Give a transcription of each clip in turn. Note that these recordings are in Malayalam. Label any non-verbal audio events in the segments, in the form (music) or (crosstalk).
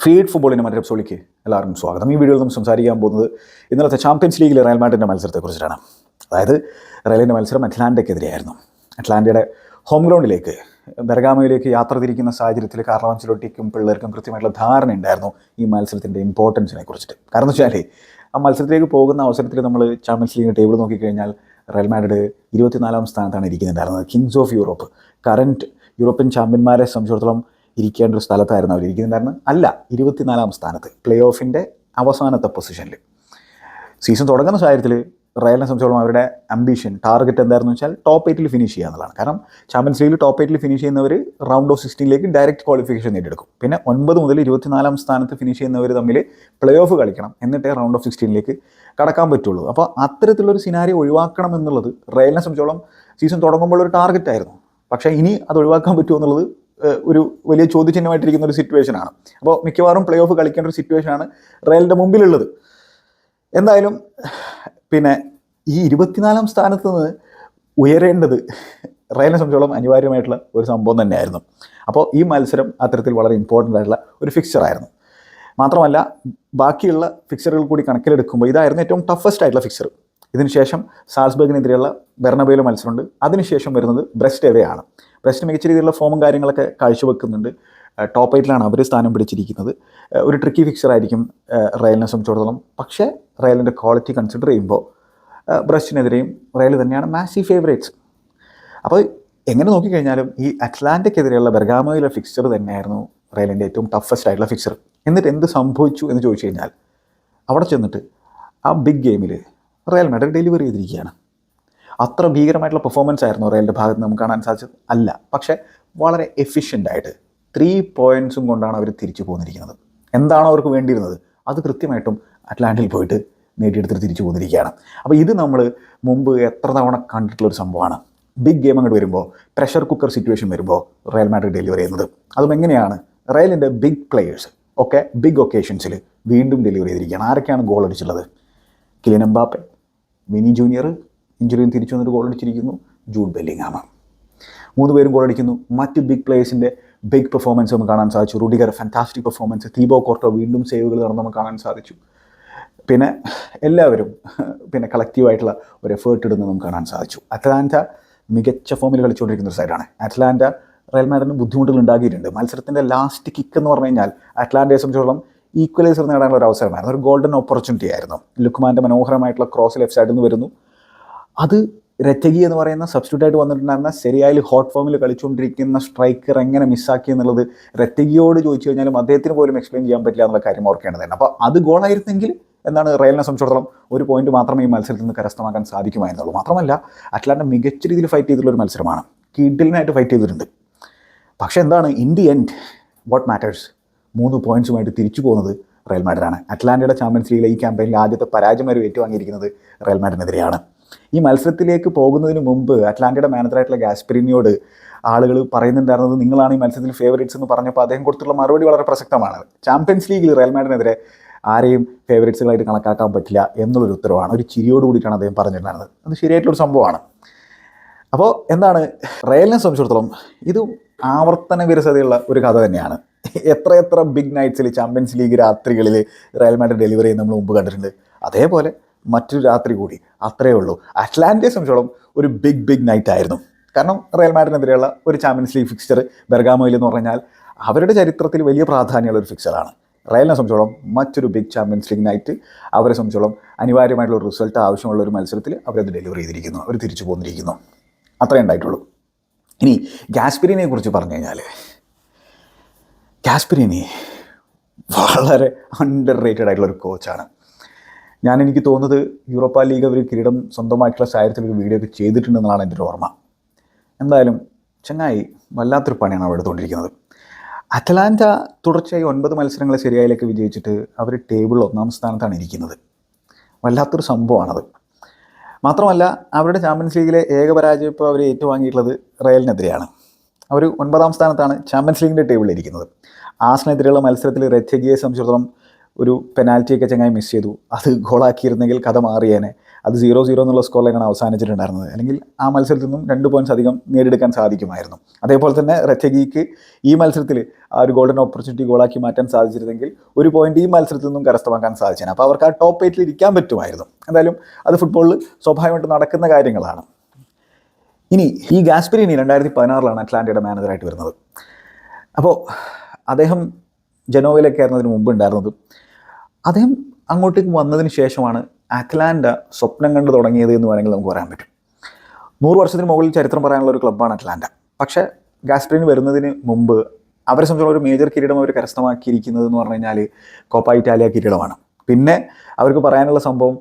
ഫീഡ് ഫുട്ബോളിന്റെ മറ്റൊരു എപ്പിസോഡിലേക്ക് എല്ലാവർക്കും സ്വാഗതം. ഈ വീഡിയോയിൽ നമ്മൾ സംസാരിക്കാൻ പോകുന്നത് ഇന്നലത്തെ ചാമ്പ്യൻസ് ലീഗിലെ റയൽ മാഡ്രിഡിന്റെ മത്സരത്തെക്കുറിച്ചിട്ടാണ് അതായത് റയലിന്റെ മത്സരം അറ്റ്ലാന്റയ്ക്കെതിരെയായിരുന്നു അറ്റ്ലാന്റയുടെ ഹോം ഗ്രൗണ്ടിലേക്ക് ബെർഗാമയിലേക്ക് യാത്ര തിരിക്കുന്ന സാഹചര്യത്തിൽ കാർലവൻസിലൊട്ടിക്കും പിള്ളേർക്കും കൃത്യമായിട്ടുള്ള ധാരണ ഉണ്ടായിരുന്നു ഈ മത്സരത്തിന്റെ ഇമ്പോർട്ടൻസിനെ കുറിച്ചിട്ട്. കാരണം വെച്ചാൽ ആ മത്സരത്തിലേക്ക് പോകുന്ന അവസരത്തിൽ നമ്മൾ ചാമ്പ്യൻസ് ലീഗിന്റെ ടേബിൾ നോക്കിക്കഴിഞ്ഞാൽ റയൽ മാഡ്രിഡ് ഇരുപത്തിനാലാം സ്ഥാനത്താണ് ഇരിക്കുന്നുണ്ടായിരുന്നത്. Kings of Europe current European ചാമ്പ്യന്മാരെ സംബന്ധിച്ചിടത്തോളം ഇരിക്കേണ്ട ഒരു സ്ഥലത്തായിരുന്നു അവർ ഇരിക്കുന്നുണ്ടായിരുന്നത് അല്ല ഇരുപത്തിനാലാം സ്ഥാനത്ത് പ്ലേ ഓഫിന്റെ അവസാനത്തെ പൊസിഷനിൽ സീസൺ തുടങ്ങുന്ന സാഹചര്യത്തിൽ റയലിനെ സംബന്ധിച്ചോളം അവരുടെ അംബിഷൻ ടാർഗറ്റ് എന്തായിരുന്നു വെച്ചാൽ ടോപ്പ് എയ്റ്റിൽ ഫിനിഷ് ചെയ്യുക എന്നുള്ളതാണ്. കാരണം ചാമ്പ്യൻസ് ലീഗിൽ ടോപ്പ് എയ്റ്റിൽ ഫിനിഷ് ചെയ്യുന്നവർ റൗണ്ട് ഓഫ് സിക്സ്റ്റീനിലേക്ക് ഡയറക്റ്റ് ക്വാളിഫിക്കേഷൻ നേടിയെടുക്കും. പിന്നെ ഒൻപത് മുതൽ ഇരുപത്തിനാലാം സ്ഥാനത്ത് ഫിനിഷ് ചെയ്യുന്നവർ തമ്മിൽ പ്ലേ ഓഫ് കളിക്കണം. എന്നിട്ടേ റൗണ്ട് ഓഫ് സിക്സ്റ്റീനിലേക്ക് കടക്കാൻ പറ്റുള്ളൂ. അപ്പോൾ അത്തരത്തിലുള്ളൊരു സിനാരി ഒഴിവാക്കണം എന്നുള്ളത് റയലിനെ സംബന്ധിച്ചോളം സീസൺ തുടങ്ങുമ്പോൾ ഒരു ടാർഗറ്റ് ആയിരുന്നു. പക്ഷേ ഇനി അത് ഒഴിവാക്കാൻ പറ്റുമോ എന്നുള്ളത് ഒരു വലിയ ചോദ്യചിഹ്നമായിട്ടിരിക്കുന്ന ഒരു സിറ്റുവേഷനാണ് അപ്പോൾ മിക്കവാറും പ്ലേ ഓഫ് കളിക്കേണ്ട ഒരു സിറ്റുവേഷനാണ് റയലിന്റെ മുമ്പിലുള്ളത്. എന്തായാലും പിന്നെ ഈ ഇരുപത്തിനാലാം സ്ഥാനത്ത് നിന്ന് ഉയരേണ്ടത് റയലിനെ സംബന്ധിച്ചോളം അനിവാര്യമായിട്ടുള്ള ഒരു സംഭവം തന്നെയായിരുന്നു. അപ്പോൾ ഈ മത്സരം അത്തരത്തിൽ വളരെ ഇമ്പോർട്ടന്റ് ആയിട്ടുള്ള ഒരു ഫിക്സറായിരുന്നു മാത്രമല്ല ബാക്കിയുള്ള ഫിക്സറുകൾ കൂടി കണക്കിലെടുക്കുമ്പോൾ ഇതായിരുന്നു ഏറ്റവും ടഫസ്റ്റ് ആയിട്ടുള്ള ഫിക്സർ ഇതിനുശേഷം സാൽസ്ബർഗിനെതിരെയുള്ള ബെർണബയിലെ മത്സരമുണ്ട്. അതിനുശേഷം വരുന്നത് ബ്രസ്റ്റ് എവയാണ് ബ്രസ്റ്റ് മികച്ച രീതിയിലുള്ള ഫോമും കാര്യങ്ങളൊക്കെ കാഴ്ചവെക്കുന്നുണ്ട്. ടോപ്പ് എയ്റ്റിലാണ് അവർ സ്ഥാനം പിടിച്ചിരിക്കുന്നത്. ഒരു ട്രിക്കി ഫിക്സർ ആയിരിക്കും റയലിനെ സംബന്ധിച്ചിടത്തോളം. പക്ഷേ റയലിന്റെ ക്വാളിറ്റി കൺസിഡർ ചെയ്യുമ്പോൾ ബ്രഷിനെതിരെയും റയൽ തന്നെയാണ് മാസി ഫേവറേറ്റ്സ് അപ്പോൾ എങ്ങനെ നോക്കിക്കഴിഞ്ഞാലും ഈ അറ്റ്ലാന്റിക്കെതിരെയുള്ള ബെർഗാമോയിലെ ഫിക്സർ തന്നെയായിരുന്നു റയലിന്റെ ഏറ്റവും ടഫസ്റ്റ് ആയിട്ടുള്ള ഫിക്സർ എന്നിട്ട് എന്ത് സംഭവിച്ചു എന്ന് ചോദിച്ചു കഴിഞ്ഞാൽ അവിടെ ചെന്നിട്ട് ആ ബിഗ് ഗെയിമിൽ റയൽ മാഡ്രിഡ് ഡെലിവറി ചെയ്തിരിക്കുകയാണ്. അത്ര ഭീകരമായിട്ടുള്ള പെർഫോമൻസ് ആയിരുന്നു റയലിന്റെ ഭാഗത്ത് നമുക്ക് കാണാൻ സാധിച്ചത്. അല്ല പക്ഷേ വളരെ എഫിഷ്യന്റ് ആയിട്ട് ത്രീ പോയിന്റ്സും കൊണ്ടാണ് അവർ തിരിച്ചു പോന്നിരിക്കുന്നത്. എന്താണോ അവർക്ക് വേണ്ടിയിരുന്നത്? അത് കൃത്യമായിട്ടും അറ്റ്ലാന്റിൽ പോയിട്ട് നേടിയെടുത്തിട്ട് തിരിച്ചു പോന്നിരിക്കുകയാണ്. അപ്പോൾ ഇത് നമ്മൾ മുമ്പ് എത്ര തവണ കണ്ടിട്ടുള്ള ഒരു സംഭവമാണ്. ബിഗ് ഗെയിം അങ്ങോട്ട് വരുമ്പോൾ പ്രഷർ കുക്കർ സിറ്റുവേഷൻ വരുമ്പോൾ റയൽ മാഡ്രിഡ് ഡെലിവറി ചെയ്യുന്നത്. അതും എങ്ങനെയാണ്? റയലിന്റെ ബിഗ് പ്ലെയേഴ്സ് ഒക്കെ ബിഗ് ഒക്കേഷൻസിൽ വീണ്ടും ഡെലിവറി ചെയ്തിരിക്കുകയാണ്. ആരൊക്കെയാണ് ഗോൾ അടിച്ചുള്ളത് കിലിൻ എംബാപ്പെ വിനി ജൂനിയർ ഇഞ്ചുറിയും തിരിച്ചു വന്നിട്ട് ഗോൾ അടിച്ചിരിക്കുന്നു. ജൂഡ് ബെല്ലിങ്ങാമ മൂന്ന് പേരും ഗോൾ അടിക്കുന്നു. മറ്റ് ബിഗ് പ്ലേയേഴ്സിന്റെ ബിഗ് പെർഫോമൻസ് നമുക്ക് കാണാൻ സാധിച്ചു. Rudiger fantastic performance Thibaut Courtois വീണ്ടും സേവുകൾ നടന്ന് നമുക്ക് കാണാൻ സാധിച്ചു. പിന്നെ എല്ലാവരും പിന്നെ കളക്റ്റീവായിട്ടുള്ള ഒരു എഫേർട്ട് ഇടുന്നത് നമുക്ക് കാണാൻ സാധിച്ചു. അറ്റ്ലാന്റ മികച്ച ഫോമിൽ കളിച്ചുകൊണ്ടിരിക്കുന്ന ഒരു സൈഡാണ് അറ്റ്ലാന്റ റയൽ മാഡ്രിഡിന് ബുദ്ധിമുട്ടുകൾ ഉണ്ടാക്കിയിട്ടുണ്ട്. മത്സരത്തിന്റെ ലാസ്റ്റ് കിക്ക് എന്ന് പറഞ്ഞു കഴിഞ്ഞാൽ അറ്റ്ലാന്റയെ സംബന്ധിച്ചോളം ഈക്വലൈസർ നേടാനുള്ള ഒരു അവസരമായിരുന്നു ഒരു ഗോൾഡൻ ഓപ്പർച്യൂണിറ്റി ആയിരുന്നു. ലുക്മാന്റെ മനോഹരമായിട്ടുള്ള ക്രോസ് ലെഫ്റ്റ് സൈഡിൽ നിന്ന് വരുന്നു. അത് രറ്റകി എന്ന് പറയുന്ന സബ്സ്റ്റിറ്റ്യൂട്ട് ആയിട്ട് വന്നിട്ടുണ്ടായിരുന്ന ശരിയായി ഹോട്ട് ഫോമിൽ കളിച്ചുകൊണ്ടിരിക്കുന്ന സ്ട്രൈക്കർ എങ്ങനെ മിസ്സാക്കി എന്നുള്ളത് രറ്റകിയോട് ചോദിച്ചു കഴിഞ്ഞാലും അദ്ദേഹത്തിന് പോലും എക്സ്പ്ലെയിൻ ചെയ്യാൻ പറ്റില്ല എന്നുള്ള കാര്യം ഓർക്കേണ്ടതാണ് അപ്പോൾ അത് ഗോളായിരുന്നെങ്കിൽ എന്താണ് റയലിനെ സംബന്ധിച്ചിടത്തോളം ഒരു പോയിന്റ് മാത്രമേ ഈ മത്സരത്തിൽ നിന്ന് കരസ്ഥമാക്കാൻ സാധിക്കുമായിരുന്നുള്ളൂ. മാത്രമല്ല അറ്റ്ലാന്റ മികച്ച രീതിയിൽ ഫൈറ്റ് ചെയ്തിട്ടുള്ള ഒരു മത്സരമാണ്. കിഡിലിനായിട്ട് ഫൈറ്റ് ചെയ്തിട്ടുണ്ട്. പക്ഷേ എന്താണ് in the end what matters മൂന്ന് പോയിന്റ്സുമായിട്ട് തിരിച്ചു പോകുന്നത് റയൽ മാഡ്രിഡാണ്. അറ്റ്ലാന്റയുടെ ചാമ്പ്യൻസ് ലീഗിലെ ഈ ക്യാമ്പയിനിൽ ആദ്യത്തെ പരാജയം വരെ ഏറ്റുവാങ്ങിയിരിക്കുന്നത് റയൽ മാഡ്രിഡിനെതിരെയാണ്. ഈ മത്സരത്തിലേക്ക് പോകുന്നതിന് മുമ്പ് അറ്റ്ലാന്റയുടെ മാനേജറായിട്ടുള്ള ഗാസ്പെരിനിയോട് ആളുകൾ പറയുന്നുണ്ടായിരുന്നത് നിങ്ങളാണ് ഈ മത്സരത്തിൽ ഫേവറേറ്റ്സ് എന്ന് പറഞ്ഞപ്പോൾ അദ്ദേഹം കൊടുത്തുള്ള മറുപടി വളരെ പ്രസക്തമാണ്. ചാമ്പ്യൻസ് ലീഗിൽ റയൽ മാഡിനെതിരെ ആരെയും ഫേവറേറ്റ്സുകളായിട്ട് കണക്കാക്കാൻ പറ്റില്ല എന്നുള്ളൊരു ഉത്തരവാണ്. ഒരു ചിരിയോട് കൂടിയിട്ടാണ് അദ്ദേഹം പറഞ്ഞിട്ടുണ്ടായിരുന്നത്. അത് ശരിയായിട്ടുള്ളൊരു സംഭവമാണ്. അപ്പോൾ എന്താണ്? റയലിനെ സംബന്ധിച്ചിടത്തോളം ഇത് ആവർത്തന വിരസതയുള്ള ഒരു കഥ തന്നെയാണ്. എത്ര എത്ര ബിഗ് നൈറ്റ്സിൽ ചാമ്പ്യൻസ് ലീഗ് രാത്രികളിൽ റയൽ മാഡ്രിഡ് ഡെലിവറി നമ്മൾ മുമ്പ് കണ്ടിട്ടുണ്ട്. അതേപോലെ മറ്റൊരു രാത്രി കൂടി. അത്രയേ ഉള്ളൂ. അറ്റ്ലാന്റിയെ സംബന്ധിച്ചോളം ഒരു ബിഗ് ബിഗ് നൈറ്റ് ആയിരുന്നു. കാരണം റയൽ മാഡിനെതിരെയുള്ള ഒരു ചാമ്പ്യൻസ് ലീഗ് ഫിക്സ്ചർ ബെർഗാമോയിൽ എന്ന് പറഞ്ഞാൽ അവരുടെ ചരിത്രത്തിൽ വലിയ പ്രാധാന്യമുള്ള ഒരു ഫിക്സറാണ് റയലിനെ സംബന്ധിച്ചോളം മറ്റൊരു ബിഗ് ചാമ്പ്യൻസ് ലീഗ് നൈറ്റ് അവരെ സംബന്ധിച്ചോളം അനിവാര്യമായിട്ടുള്ള റിസൾട്ട് ആവശ്യമുള്ള ഒരു മത്സരത്തിൽ അവരത് ഡെലിവറി ചെയ്തിരിക്കുന്നു. അവർ തിരിച്ചു പോന്നിരിക്കുന്നു. അത്രേ ഉണ്ടായിട്ടുള്ളൂ. ഇനി ഗാസ്പിരിനെ കുറിച്ച് പറഞ്ഞു കഴിഞ്ഞാൽ ഗാസ്പിരിനി വളരെ അണ്ടർ റേറ്റഡ് ആയിട്ടുള്ള ഒരു കോച്ചാണ് ഞാൻ എനിക്ക് തോന്നുന്നത് യൂറോപ്പ ലീഗ് അവർ കിരീടം സ്വന്തമായിട്ടുള്ള സാഹചര്യത്തിൽ ഒരു വീഡിയോ ഒക്കെ ചെയ്തിട്ടുണ്ടെന്നാണ് എന്റെ ഒരു ഓർമ്മ. എന്തായാലും ചങ്ങായി വല്ലാത്തൊരു പണിയാണ് അവിടെ എടുത്തുകൊണ്ടിരിക്കുന്നത്. അറ്റലാന്റ തുടർച്ചയായി ഒൻപത് മത്സരങ്ങൾ ശരിയായിലേക്ക് വിജയിച്ചിട്ട് അവർ ടേബിളിൽ ഒന്നാം സ്ഥാനത്താണ് ഇരിക്കുന്നത്. വല്ലാത്തൊരു സംഭവമാണത്. മാത്രമല്ല അവരുടെ ചാമ്പ്യൻസ് ലീഗിലെ ഏക പരാജയം ഇപ്പോൾ അവർ ഏറ്റുവാങ്ങിയിട്ടുള്ളത് റയലിനെതിരെയാണ്. അവർ ഒൻപതാം സ്ഥാനത്താണ് ചാമ്പ്യൻസ് ലീഗിന്റെ ടേബിളിൽ ഇരിക്കുന്നത്. ആസിനെതിരെയുള്ള മത്സരത്തിൽ റെച്ചഗിയെ സംബന്ധിച്ചിടത്തോളം ഒരു പെനാൽറ്റിയൊക്കെ ചങ്ങായി മിസ് ചെയ്തു. അത് ഗോളാക്കിയിരുന്നെങ്കിൽ കഥ മാറിയേനെ. അത് സീറോ സീറോ എന്നുള്ള സ്കോറിലേക്കാണ് അവസാനിച്ചിട്ടുണ്ടായിരുന്നത്. അല്ലെങ്കിൽ ആ മത്സരത്തിൽ നിന്നും രണ്ട് പോയിന്റ്സ് അധികം നേടിയെടുക്കാൻ സാധിക്കുമായിരുന്നു. അതേപോലെ തന്നെ റെറ്റഗിക്ക് ഈ മത്സരത്തിൽ ആ ഒരു ഗോൾഡൻ ഓപ്പർച്യൂണിറ്റി ഗോളാക്കി മാറ്റാൻ സാധിച്ചിരുന്നെങ്കിൽ ഒരു പോയിന്റ് ഈ മത്സരത്തിൽ നിന്നും കരസ്ഥമാക്കാൻ സാധിച്ചേനെ. അപ്പോൾ അവർക്ക് ആ ടോപ്പ് എയ്റ്റിൽ ഇരിക്കാൻ പറ്റുമായിരുന്നു. എന്തായാലും അത് ഫുട്ബോളിൽ സ്വാഭാവികമായിട്ട് നടക്കുന്ന കാര്യങ്ങളാണ്. ഇനി ഈ ഗാസ്പെരിനി രണ്ടായിരത്തി പതിനാറിലാണ് അറ്റ്ലാന്റയുടെ മാനേജറായിട്ട് വരുന്നത്. അപ്പോൾ അദ്ദേഹം ജനോവയിലൊക്കെ ആയിരുന്നതിന് മുമ്പ് ഉണ്ടായിരുന്നത്. അദ്ദേഹം അങ്ങോട്ടേക്ക് വന്നതിന് ശേഷമാണ് അറ്റ്ലാന്റ സ്വപ്നം കണ്ട് തുടങ്ങിയത് എന്ന് വേണമെങ്കിൽ നമുക്ക് പറയാൻ പറ്റും. നൂറ് വർഷത്തിന് മുകളിൽ ചരിത്രം പറയാനുള്ള ഒരു ക്ലബ്ബാണ് അറ്റ്ലാന്റ. പക്ഷേ ഗാസ്ട്രീൻ വരുന്നതിന് മുമ്പ് അവരെ സംബന്ധിച്ചുള്ള ഒരു മേജർ കിരീടം അവർ കരസ്ഥമാക്കിയിരിക്കുന്നത് എന്ന് പറഞ്ഞു കഴിഞ്ഞാൽ കോപ്പ ഇറ്റാലിയ കിരീടമാണ്. പിന്നെ അവർക്ക് പറയാനുള്ള സംഭവം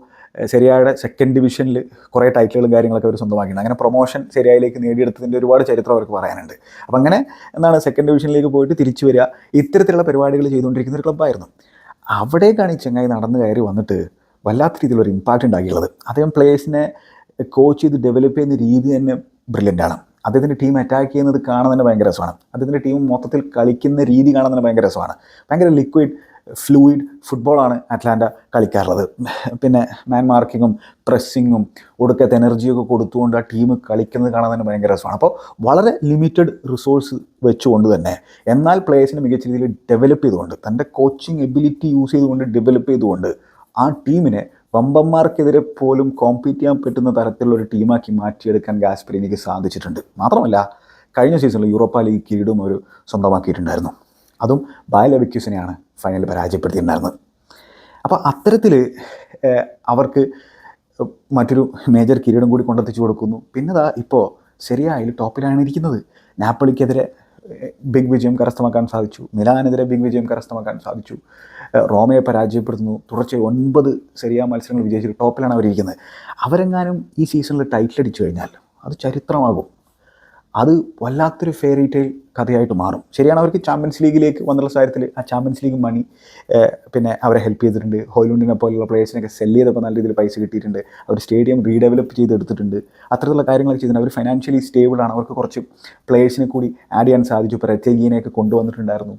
ശരിയായ സെക്കൻഡ് ഡിവിഷനിൽ കുറേ ടൈറ്റിലുകളും കാര്യങ്ങളൊക്കെ അവർ സ്വന്തമാക്കിയിട്ടുണ്ട്. അങ്ങനെ പ്രൊമോഷൻ ശരിയായിലേക്ക് നേടിയെടുത്തതിന്റെ ഒരുപാട് ചരിത്രം അവർക്ക് പറയാനുണ്ട്. അപ്പം അങ്ങനെ എന്താണ് സെക്കൻഡ് ഡിവിഷനിലേക്ക് പോയിട്ട് തിരിച്ചു വരിക ഇത്തരത്തിലുള്ള പരിപാടികൾ ചെയ്തുകൊണ്ടിരിക്കുന്ന ഒരു ക്ലബ്ബായിരുന്നു അവിടേക്കാണ് ഈ ചെങ്ങായി നടന്നു കയറി വന്നിട്ട് വല്ലാത്ത രീതിയിലൊരു ഇമ്പാക്റ്റ് ഉണ്ടാക്കിയുള്ളത്. അദ്ദേഹം പ്ലേയേഴ്സിനെ കോച്ച് ചെയ്ത് ഡെവലപ്പ് ചെയ്യുന്ന രീതി തന്നെ ബ്രില്യന്റ് ആണ്. അദ്ദേഹത്തിന്റെ ടീം അറ്റാക്ക് ചെയ്യുന്നത് കാണാൻ തന്നെ ഭയങ്കര രസമാണ്. അദ്ദേഹത്തിന്റെ ടീം മൊത്തത്തിൽ കളിക്കുന്ന രീതി കാണാൻ തന്നെ ഭയങ്കര രസമാണ്. ഭയങ്കര ലിക്വിഡ് ഫ്ലൂയിഡ് ഫുട്ബോളാണ് അറ്റ്ലാന്റ കളിക്കാറുള്ളത്. പിന്നെ മാൻ മാർക്കിങ്ങും പ്രസ്സിങ്ങും ഒടുക്കത്തെ എനർജിയൊക്കെ കൊടുത്തുകൊണ്ട് ആ ടീം കളിക്കുന്നത് കാണാൻ തന്നെ ഭയങ്കര രസമാണ്. അപ്പോൾ വളരെ ലിമിറ്റഡ് റിസോഴ്സ് വെച്ചുകൊണ്ട് തന്നെ എന്നാൽ പ്ലേയേഴ്സിനെ മികച്ച രീതിയിൽ ഡെവലപ്പ് ചെയ്തുകൊണ്ട് തന്റെ കോച്ചിങ് എബിലിറ്റി യൂസ് ചെയ്തുകൊണ്ട് ഡെവലപ്പ് ചെയ്തുകൊണ്ട് ആ ടീമിനെ വമ്പന്മാർക്കെതിരെ പോലും കോമ്പീറ്റ് ചെയ്യാൻ പറ്റുന്ന തരത്തിലുള്ള ഒരു ടീമാക്കി മാറ്റിയെടുക്കാൻ ഗാസ്പ്രീനിക്ക് സാധിച്ചിട്ടുണ്ട്. മാത്രമല്ല കഴിഞ്ഞ സീസണിൽ യൂറോപ്പ ലീഗ് കിരീടവും അവർ സ്വന്തമാക്കിയിട്ടുണ്ടായിരുന്നു. അതും ബായ ലെവിക്യൂസിനെയാണ് ഫൈനലിൽ പരാജയപ്പെടുത്തിയിട്ടുണ്ടായിരുന്നത്. അപ്പോൾ അത്തരത്തിൽ അവർക്ക് മറ്റൊരു മേജർ കിരീടം കൂടി കൊണ്ടെത്തിച്ചു കൊടുക്കുന്നു. പിന്നെ ദാ ഇപ്പോൾ ശരിയായി ടോപ്പിലാണ് ഇരിക്കുന്നത്. നാപ്പിളിക്കെതിരെ ബിഗ് വിജയം കരസ്ഥമാക്കാൻ സാധിച്ചു. മിലാനെതിരെ ബിഗ് വിജയം കരസ്ഥമാക്കാൻ സാധിച്ചു. റോമയെ പരാജയപ്പെടുത്തുന്നു. തുടർച്ചയായി ഒൻപത് ശരിയായ മത്സരങ്ങൾ വിജയിച്ചിട്ട് ടോപ്പിലാണ് അവരിയ്ക്കുന്നത് അവരെങ്ങാനും ഈ സീസണിൽ ടൈറ്റിൽ അടിച്ചു കഴിഞ്ഞാൽ അത് ചരിത്രമാകും. അത് വല്ലാത്തൊരു ഫെയറി ടെയിൽ കഥയായിട്ട് മാറും. ശരിയാണ് അവർക്ക് ചാമ്പ്യൻസ് ലീഗിലേക്ക് വന്നുള്ള സാഹചര്യത്തിൽ ആ ചാമ്പ്യൻസ് ലീഗ് മണി പിന്നെ അവരെ ഹെൽപ്പ് ചെയ്തിട്ടുണ്ട്. ഹോയിലുണ്ടിനെ പോലുള്ള പ്ലേയേഴ്സിനൊക്കെ സെല്ല് ചെയ്തപ്പോൾ നല്ല രീതിയിൽ പൈസ കിട്ടിയിട്ടുണ്ട്. അവർ സ്റ്റേഡിയം റീഡെവലപ്പ് ചെയ്തെടുത്തിട്ടുണ്ട്. അത്തരത്തിലുള്ള കാര്യങ്ങൾ ചെയ്തിട്ടുണ്ട്. അവർ ഫൈനാൻഷ്യലി സ്റ്റേബിളാണ് അവർക്ക് കുറച്ച് പ്ലേയേഴ്സിനെ കൂടി ആഡ് ചെയ്യാൻ സാധിച്ചു. ഇപ്പോൾ രറ്റഗീനെയൊക്കെ കൊണ്ടുവന്നിട്ടുണ്ടായിരുന്നു.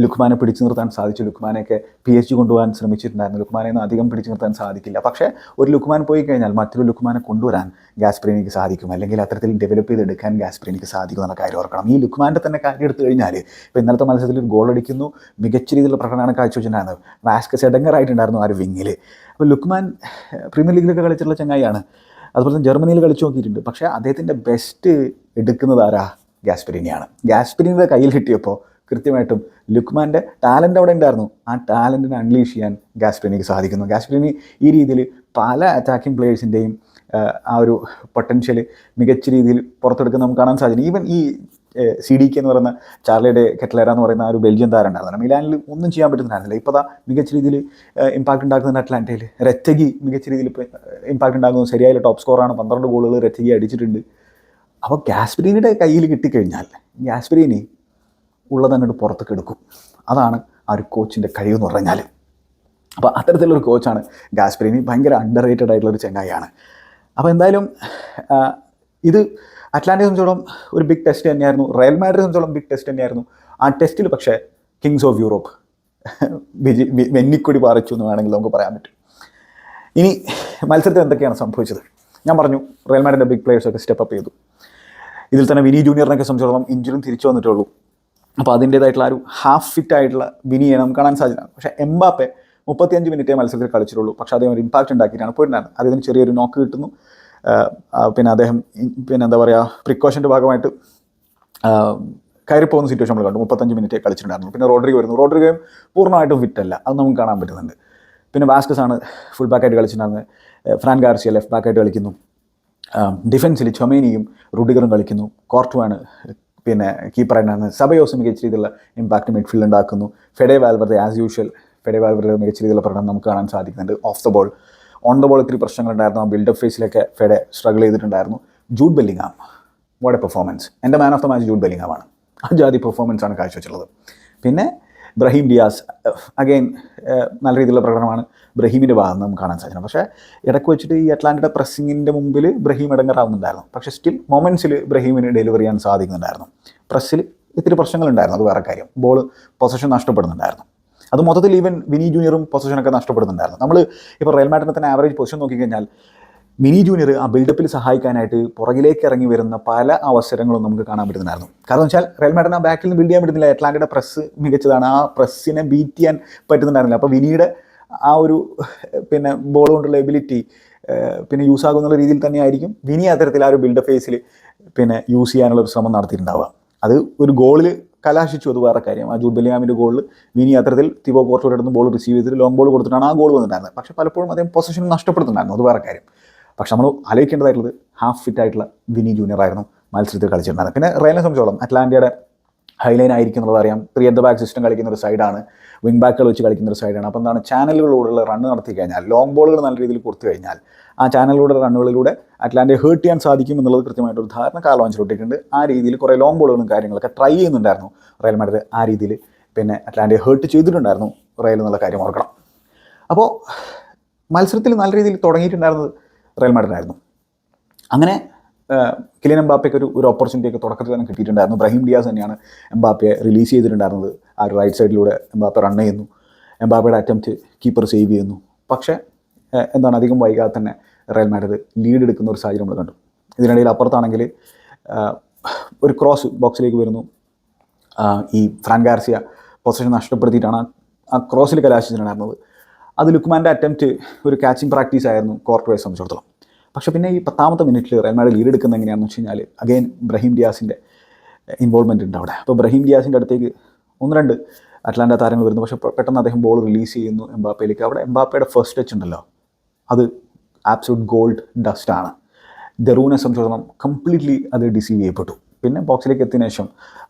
ലുക്മാനെ പിടിച്ചു നിർത്താൻ സാധിച്ചു. ലുക്മാനെയൊക്കെ പി എച്ച് ഡി കൊണ്ടുപോകാൻ ശ്രമിച്ചിട്ടുണ്ടായിരുന്നു. ലുക്മാനെ ഒന്നും അധികം പിടിച്ചു നിർത്താൻ സാധിക്കില്ല. പക്ഷേ ഒരു ലുക്മാൻ പോയി കഴിഞ്ഞാൽ മറ്റൊരു ലുക്മാനെ കൊണ്ടുവരാൻ ഗാസ്പ്രീനിക്ക് സാധിക്കും. അല്ലെങ്കിൽ അത്തരത്തിൽ ഡെവലപ്പ് ചെയ്തെടുക്കാൻ ഗാസ്പ്രീനിക്ക് സാധിക്കും എന്നുള്ള കാര്യം ഓർക്കണം. ഈ ലുക്മാന്റെ തന്നെ കാര്യം എടുത്തു കഴിഞ്ഞാൽ ഇപ്പോൾ ഇന്നലത്തെ മത്സരത്തിൽ ഒരു ഗോൾ അടിക്കുന്നു. മികച്ച രീതിയിലുള്ള പ്രകടനമാണ് കാഴ്ചവെച്ചിട്ടുണ്ടായിരുന്നത്. വാസ്കസ് എഡങ്കറായിട്ടുണ്ടായിരുന്നു ആ ഒരു വിങ്ങിൽ അപ്പോൾ ലുക്മാൻ പ്രീമിയർ ലീഗിലൊക്കെ കളിച്ചിട്ടുള്ള ചങ്ങായിയാണ്. അതുപോലെ തന്നെ ജർമ്മനിയിൽ കളിച്ചു നോക്കിയിട്ടുണ്ട്. പക്ഷേ അദ്ദേഹത്തിന്റെ ബെസ്റ്റ് എടുക്കുന്നത് ആരാ? ഗ്യാസ്പെരിനിയാണ് ഗ്യാസ്പെരിനിയുടെ കയ്യിൽ കിട്ടിയപ്പോൾ കൃത്യമായിട്ടും ലുക്മാന്റെ ടാലന്റ് അവിടെ ഉണ്ടായിരുന്നു. ആ ടാലന്റിനെ അൺലീഷ് ചെയ്യാൻ ഗാസ്പ്രിനിക്ക് സാധിക്കുന്നു. ഗാസ്പ്രിനി ഈ രീതിയിൽ പല അറ്റാക്കിംഗ് പ്ലേയേഴ്സിന്റെയും ആ ഒരു പൊട്ടൻഷ്യൽ മികച്ച രീതിയിൽ പുറത്തെടുക്കുന്ന നമുക്ക് കാണാൻ സാധിക്കും ഈവൻ ഈ സി ഡി കെ എന്ന് പറയുന്ന ചാർലിയുടെ കെറ്റ്ലേറ എന്ന് പറയുന്ന ആ ഒരു ബെൽജിയം താരം ഉണ്ടായിരുന്നു മിലാനിൽ ഒന്നും ചെയ്യാൻ പറ്റുന്നുണ്ടായിരുന്നില്ല ഇപ്പോൾ ദാ മികച്ച രീതിയിൽ ഇമ്പാക്റ്റ് ഉണ്ടാക്കുന്ന അറ്റ്ലാന്റയിൽ. രച്ചകി മികച്ച രീതിയിൽ ഇപ്പോൾ ഇമ്പാക്റ്റ് ഉണ്ടാക്കുന്നു. ശരിയായ ടോപ്പ് സ്കോറാണ് പന്ത്രണ്ട് ഗോളുകൾ രച്ചകി അടിച്ചിട്ടുണ്ട്. അപ്പോൾ ഗാസ്പ്രീനിയുടെ കയ്യിൽ കിട്ടിക്കഴിഞ്ഞാൽ ഗ്യാസ്പെരീനി ഉള്ളത് തന്നെ പുറത്തേക്ക് എടുക്കും. അതാണ് ആ ഒരു കോച്ചിന്റെ കഴിവെന്ന് പറഞ്ഞാൽ അപ്പോൾ അത്തരത്തിലുള്ളൊരു കോച്ചാണ് ഗാസ്പ്രീനി ഭയങ്കര അണ്ടർ റേറ്റഡ് ആയിട്ടുള്ള ഒരു ചെങ്ങായിയാണ്. അപ്പോൾ എന്തായാലും ഇത് അറ്റ്ലാന്റിക് സംബന്ധിച്ചോളം ഒരു ബിഗ് ടെസ്റ്റ് തന്നെയായിരുന്നു. റയൽ മാഡ്രിഡ് സംബന്ധിച്ചോളം ബിഗ് ടെസ്റ്റ് തന്നെയായിരുന്നു. ആ ടെസ്റ്റിൽ പക്ഷേ കിങ്സ് ഓഫ് യൂറോപ്പ് വിജി വെന്നിക്കൊടി പാറിച്ചു എന്ന് വേണമെങ്കിൽ നമുക്ക് പറയാൻ പറ്റും. ഇനി മത്സരത്തിൽ എന്തൊക്കെയാണ് സംഭവിച്ചത്? ഞാൻ പറഞ്ഞു റയൽ മാഡിന്റെ ബിഗ് പ്ലേയേഴ്സൊക്കെ സ്റ്റെപ്പ് അപ്പ് ചെയ്തു. ഇതിൽ തന്നെ വിനി ജൂനിയറിനൊക്കെ സംബന്ധിച്ചിടത്തോളം ഇഞ്ചുറിയും തിരിച്ചു വന്നിട്ടേ ഉള്ളൂ. അപ്പോൾ അതിന്റേതായിട്ടുള്ള ഒരു ഹാഫ് ഫിറ്റ് ആയിട്ടുള്ള വിനിയെ നമുക്ക് കാണാൻ സാധ്യതയാണ് പക്ഷേ എംബാപ്പെ മുപ്പത്തിയഞ്ച് മിനിറ്റേ മത്സരത്തിൽ കളിച്ചിട്ടുള്ളൂ. പക്ഷേ അദ്ദേഹം ഒരു ഇമ്പാക്റ്റ് ഉണ്ടാക്കിയിട്ടാണ് പോയിട്ടുണ്ടായിരുന്നത് അദ്ദേഹത്തിന് ചെറിയൊരു നോക്ക് കിട്ടുന്നു. പിന്നെ അദ്ദേഹം പിന്നെ എന്താ പറയുക പ്രിക്കോഷന്റെ ഭാഗമായിട്ട് കയറിപ്പോകുന്ന സിറ്റുവേഷൻ നമ്മൾ കണ്ടു. മുപ്പത്തഞ്ച് മിനിറ്റേ കളിച്ചിട്ടുണ്ടായിരുന്നു. പിന്നെ റോഡ്രിഗോ വരുന്നു. റോഡ്രിഗോയും പൂർണമായിട്ടും ഫിറ്റ് അല്ല. അത് നമുക്ക് കാണാൻ പറ്റുന്നുണ്ട്. പിന്നെ വാസ്കസ് ആണ് ഫുൾ ബാക്കായിട്ട് കളിച്ചിട്ടുണ്ടായിരുന്നത്. ഫ്രാൻ ഗാർസിയ ലെഫ്റ്റ് ബാക്കായിട്ട് കളിക്കുന്നു. ഡിഫൻസിൽ ചൊമേനിയും റുഡിഗറും കളിക്കുന്നു. കോർട്ടുവാണ് പിന്നെ കീപ്പർ ആയിട്ടാണ് സബയോസ് മികച്ച രീതിയിലുള്ള ഇമ്പാക്റ്റ് മിഡ്ഫീൽഡ് ഉണ്ടാക്കുന്നു. Fede Valverde as usual Fede Valverde മികച്ച രീതിയിലുള്ള പ്രകടനം നമുക്ക് കാണാൻ സാധിക്കുന്നുണ്ട് off the ball on the ball ഇത്തിരി പ്രശ്നങ്ങളുണ്ടായിരുന്നു. ആ ബിൽഡപ്പ് ഫേസിലൊക്കെ ഫെഡെ സ്ട്രഗിൾ ചെയ്തിട്ടുണ്ടായിരുന്നു. Jude Bellingham what a performance എന്റെ man of the match Jude ബെല്ലിങ്ങാമാണ് ആ ജാതി പെർഫോമൻസ് ആണ് കാഴ്ചവെച്ചുള്ളത്. പിന്നെ ബ്രഹീം ഡിയാസ് അഗെയിൻ നല്ല രീതിയിലുള്ള പ്രകടനമാണ് ബ്രഹീമിന്റെ ഭാഗത്ത് നമുക്ക് കാണാൻ സാധിക്കണം പക്ഷേ ഇടയ്ക്ക് വെച്ചിട്ട് ഈ അറ്റ്ലാന്റയുടെ പ്രസ്സിങ്ങിന്റെ മുമ്പിൽ ബ്രഹീം ഇടങ്ങറാവുന്നുണ്ടായിരുന്നു. പക്ഷേ സ്റ്റിൽ മൊമെൻസിൽ ബ്രഹീമിന് ഡെലിവറി ചെയ്യാൻ സാധിക്കുന്നുണ്ടായിരുന്നു. പ്രസ്സിൽ ഇത്തിരി പ്രശ്നങ്ങളുണ്ടായിരുന്നു അത് വേറെ കാര്യം. ബോൾ പൊസഷൻ നഷ്ടപ്പെടുന്നുണ്ടായിരുന്നു. അത് മൊത്തത്തിൽ ഈവൻ വിനി ജൂനിയറും പൊസിഷനൊക്കെ നഷ്ടപ്പെടുന്നുണ്ടായിരുന്നു. നമ്മൾ ഇപ്പോൾ റയൽ മാഡ്രിഡിനെ തന്നെ ആവറേജ് പൊസിഷൻ നോക്കിക്കഴിഞ്ഞാൽ മിനി ജൂനിയർ ആ ബിൽഡപ്പിൽ സഹായിക്കാനായിട്ട് പുറകിലേക്ക് ഇറങ്ങി വരുന്ന പല അവസരങ്ങളും നമുക്ക് കാണാൻ പറ്റുന്നുണ്ടായിരുന്നു കാരണം വെച്ചാൽ റയൽ മാഡൻ ആ ബാക്കിൽ നിന്ന് ബിൽഡ് ചെയ്യാൻ പറ്റുന്നില്ല. അറ്റ്ലാന്റയുടെ പ്രസ് മികച്ചതാണ്. ആ പ്രസ്സിനെ ബീറ്റ് ചെയ്യാൻ പറ്റുന്നുണ്ടായിരുന്നില്ല. അപ്പോൾ വിനിയുടെ ആ ഒരു പിന്നെ ബോൾ കൊണ്ടുള്ള എബിലിറ്റി പിന്നെ യൂസ് ആകുന്നുള്ള രീതിയിൽ തന്നെയായിരിക്കും വിനി അത്തരത്തിൽ ആ ഒരു ബിൽഡപ്പ് ഫേസിൽ പിന്നെ യൂസ് ചെയ്യാനുള്ള ഒരു ശ്രമം നടത്തിയിട്ടുണ്ടാവുക. അത് ഒരു ഗോളിൽ കലാശിച്ചു. അത് വേറെ കാര്യം. ആ ജൂഡ് ബെല്ലിയാമിന്റെ ഗോളിൽ വിനി അത്തരത്തിൽ തിബോ കോർച്ചോടെ അടുത്ത് ബോൾ റിസീവ് ചെയ്തിട്ട് ലോങ് ബോൾ കൊടുത്തിട്ടാണ് ആ ഗോൾ വന്നിട്ടുണ്ടായിരുന്നത്. പക്ഷേ പലപ്പോഴും അദ്ദേഹം പൊസിഷൻ നഷ്ടപ്പെടുത്തുന്നുണ്ടായിരുന്നു അത് വേറെ കാര്യം. പക്ഷെ നമ്മൾ ആലോചിക്കേണ്ടതായിട്ടുള്ളത് ഹാഫ് ഫിറ്റ് ആയിട്ടുള്ള വിനി ജൂനിയർ ആയിരുന്നു മത്സരത്തിൽ കളിച്ചിട്ടുണ്ടായിരുന്നത് പിന്നെ റയലിനെ സംബന്ധിച്ചോളം അറ്റ്ലാന്റിയുടെ ഹൈലൈൻ ആയിരിക്കും എന്നുള്ളത് അറിയാം. Three at the back system കളിക്കുന്ന ഒരു സൈഡാണ് വിങ് ബാക്കുകൾ വെച്ച് കളിക്കുന്ന ഒരു സൈഡാണ് അപ്പോൾ എന്താണ് ചാനലുകളിലൂടെയുള്ള റണ്ണ് നടത്തി കഴിഞ്ഞാൽ ലോങ് ബോളുകൾ നല്ല രീതിയിൽ കൊടുത്തു കഴിഞ്ഞാൽ ആ ചാനലിലൂടെ റണ്ണുകളിലൂടെ അറ്റ്ലാന്റിയെ ഹേർട്ട് ചെയ്യാൻ സാധിക്കും എന്നുള്ളത് കൃത്യമായിട്ടൊരു ധാരണ കാലം അഞ്ചിലോട്ടിട്ടുണ്ട് ആ രീതിയിൽ കുറേ ലോങ് ബോളുകളും കാര്യങ്ങളൊക്കെ ട്രൈ ചെയ്യുന്നുണ്ടായിരുന്നു. റയൽ മാഡ്രിഡ് ആ രീതിയിൽ പിന്നെ അറ്റ്ലാന്റിയെ ഹേർട്ട് ചെയ്തിട്ടുണ്ടായിരുന്നു റയൽ എന്നുള്ള കാര്യം ഓർക്കണം. അപ്പോൾ മത്സരത്തിൽ നല്ല രീതിയിൽ തുടങ്ങിയിട്ടുണ്ടായിരുന്നത് റയൽ മാഡ്രിഡായിരുന്നു. അങ്ങനെ കിലിയൻ എംബാപ്പയ്ക്ക് ഒരു ഒരു ഓപ്പർച്യൂണിറ്റി ഒക്കെ തുടക്കത്തിൽ തന്നെ കിട്ടിയിട്ടുണ്ടായിരുന്നു. ബ്രഹീം ഡിയാസ് തന്നെയാണ് എംബാപ്പയെ റിലീസ് ചെയ്തിട്ടുണ്ടായിരുന്നത്. ആ ഒരു റൈറ്റ് സൈഡിലൂടെ എംബാപ്പ റൺ ചെയ്യുന്നു. എംബാപ്പയുടെ അറ്റംപ്റ്റ് കീപ്പർ സേവ് ചെയ്യുന്നു. പക്ഷേ എന്താണ് അധികം വൈകാതെ തന്നെ റയൽ മാഡ്രിഡ് ലീഡ് എടുക്കുന്ന ഒരു സാഹചര്യം നമ്മൾ കണ്ടു. ഇതിനിടയിൽ അപ്പുറത്താണെങ്കിൽ ഒരു ക്രോസ് ബോക്സിലേക്ക് വരുന്നു. ഈ ഫ്രാൻ ഗാർസിയ പൊസിഷൻ നഷ്ടപ്പെടുത്തിയിട്ടാണ് ആ ക്രോസിൽ കലാശിച്ചിട്ടുണ്ടായിരുന്നത്. അത് ലുക്മാന്റെ അറ്റംപ്റ്റ് ഒരു കാച്ചിങ് പ്രാക്ടീസ് ആയിരുന്നു കോർട്ടോയെ സംബന്ധിച്ചിടത്തോളം. പക്ഷേ പിന്നെ ഈ പത്താമത്തെ മിനിറ്റിൽ റയൽ മാഡ്രിഡ് ലീഡ് എടുക്കുന്ന എങ്ങനെയാണെന്ന് വെച്ച് കഴിഞ്ഞാൽ അഗെയിൻ ബ്രഹീം ഡിയാസിന്റെ ഇൻവോൾവ്മെന്റ് ഉണ്ട് അവിടെ. അപ്പോൾ ബ്രഹീം ഡിയാസിന്റെ അടുത്തേക്ക് ഒന്ന് രണ്ട് അറ്റ്ലാന്റ താരങ്ങൾ വരുന്നു. പക്ഷേ പെട്ടെന്ന് അദ്ദേഹം ബോൾ റിലീസ് ചെയ്യുന്നു എംബാപ്പയിലേക്ക്. അവിടെ എംബാപ്പയുടെ ഫസ്റ്റ് ടച്ച് ഉണ്ടല്ലോ. അത് ആബ്സൊല്യൂട്ട് ഗോൾഡ് ഡസ്റ്റ് ആണ്. ദറൂനെ സംബന്ധിച്ചിടത്തോളം കംപ്ലീറ്റ്ലി അത് ഡിസീവ് ചെയ്യപ്പെട്ടു. പിന്നെ ബോക്സിലേക്ക് എത്തിയതിനു ശേഷം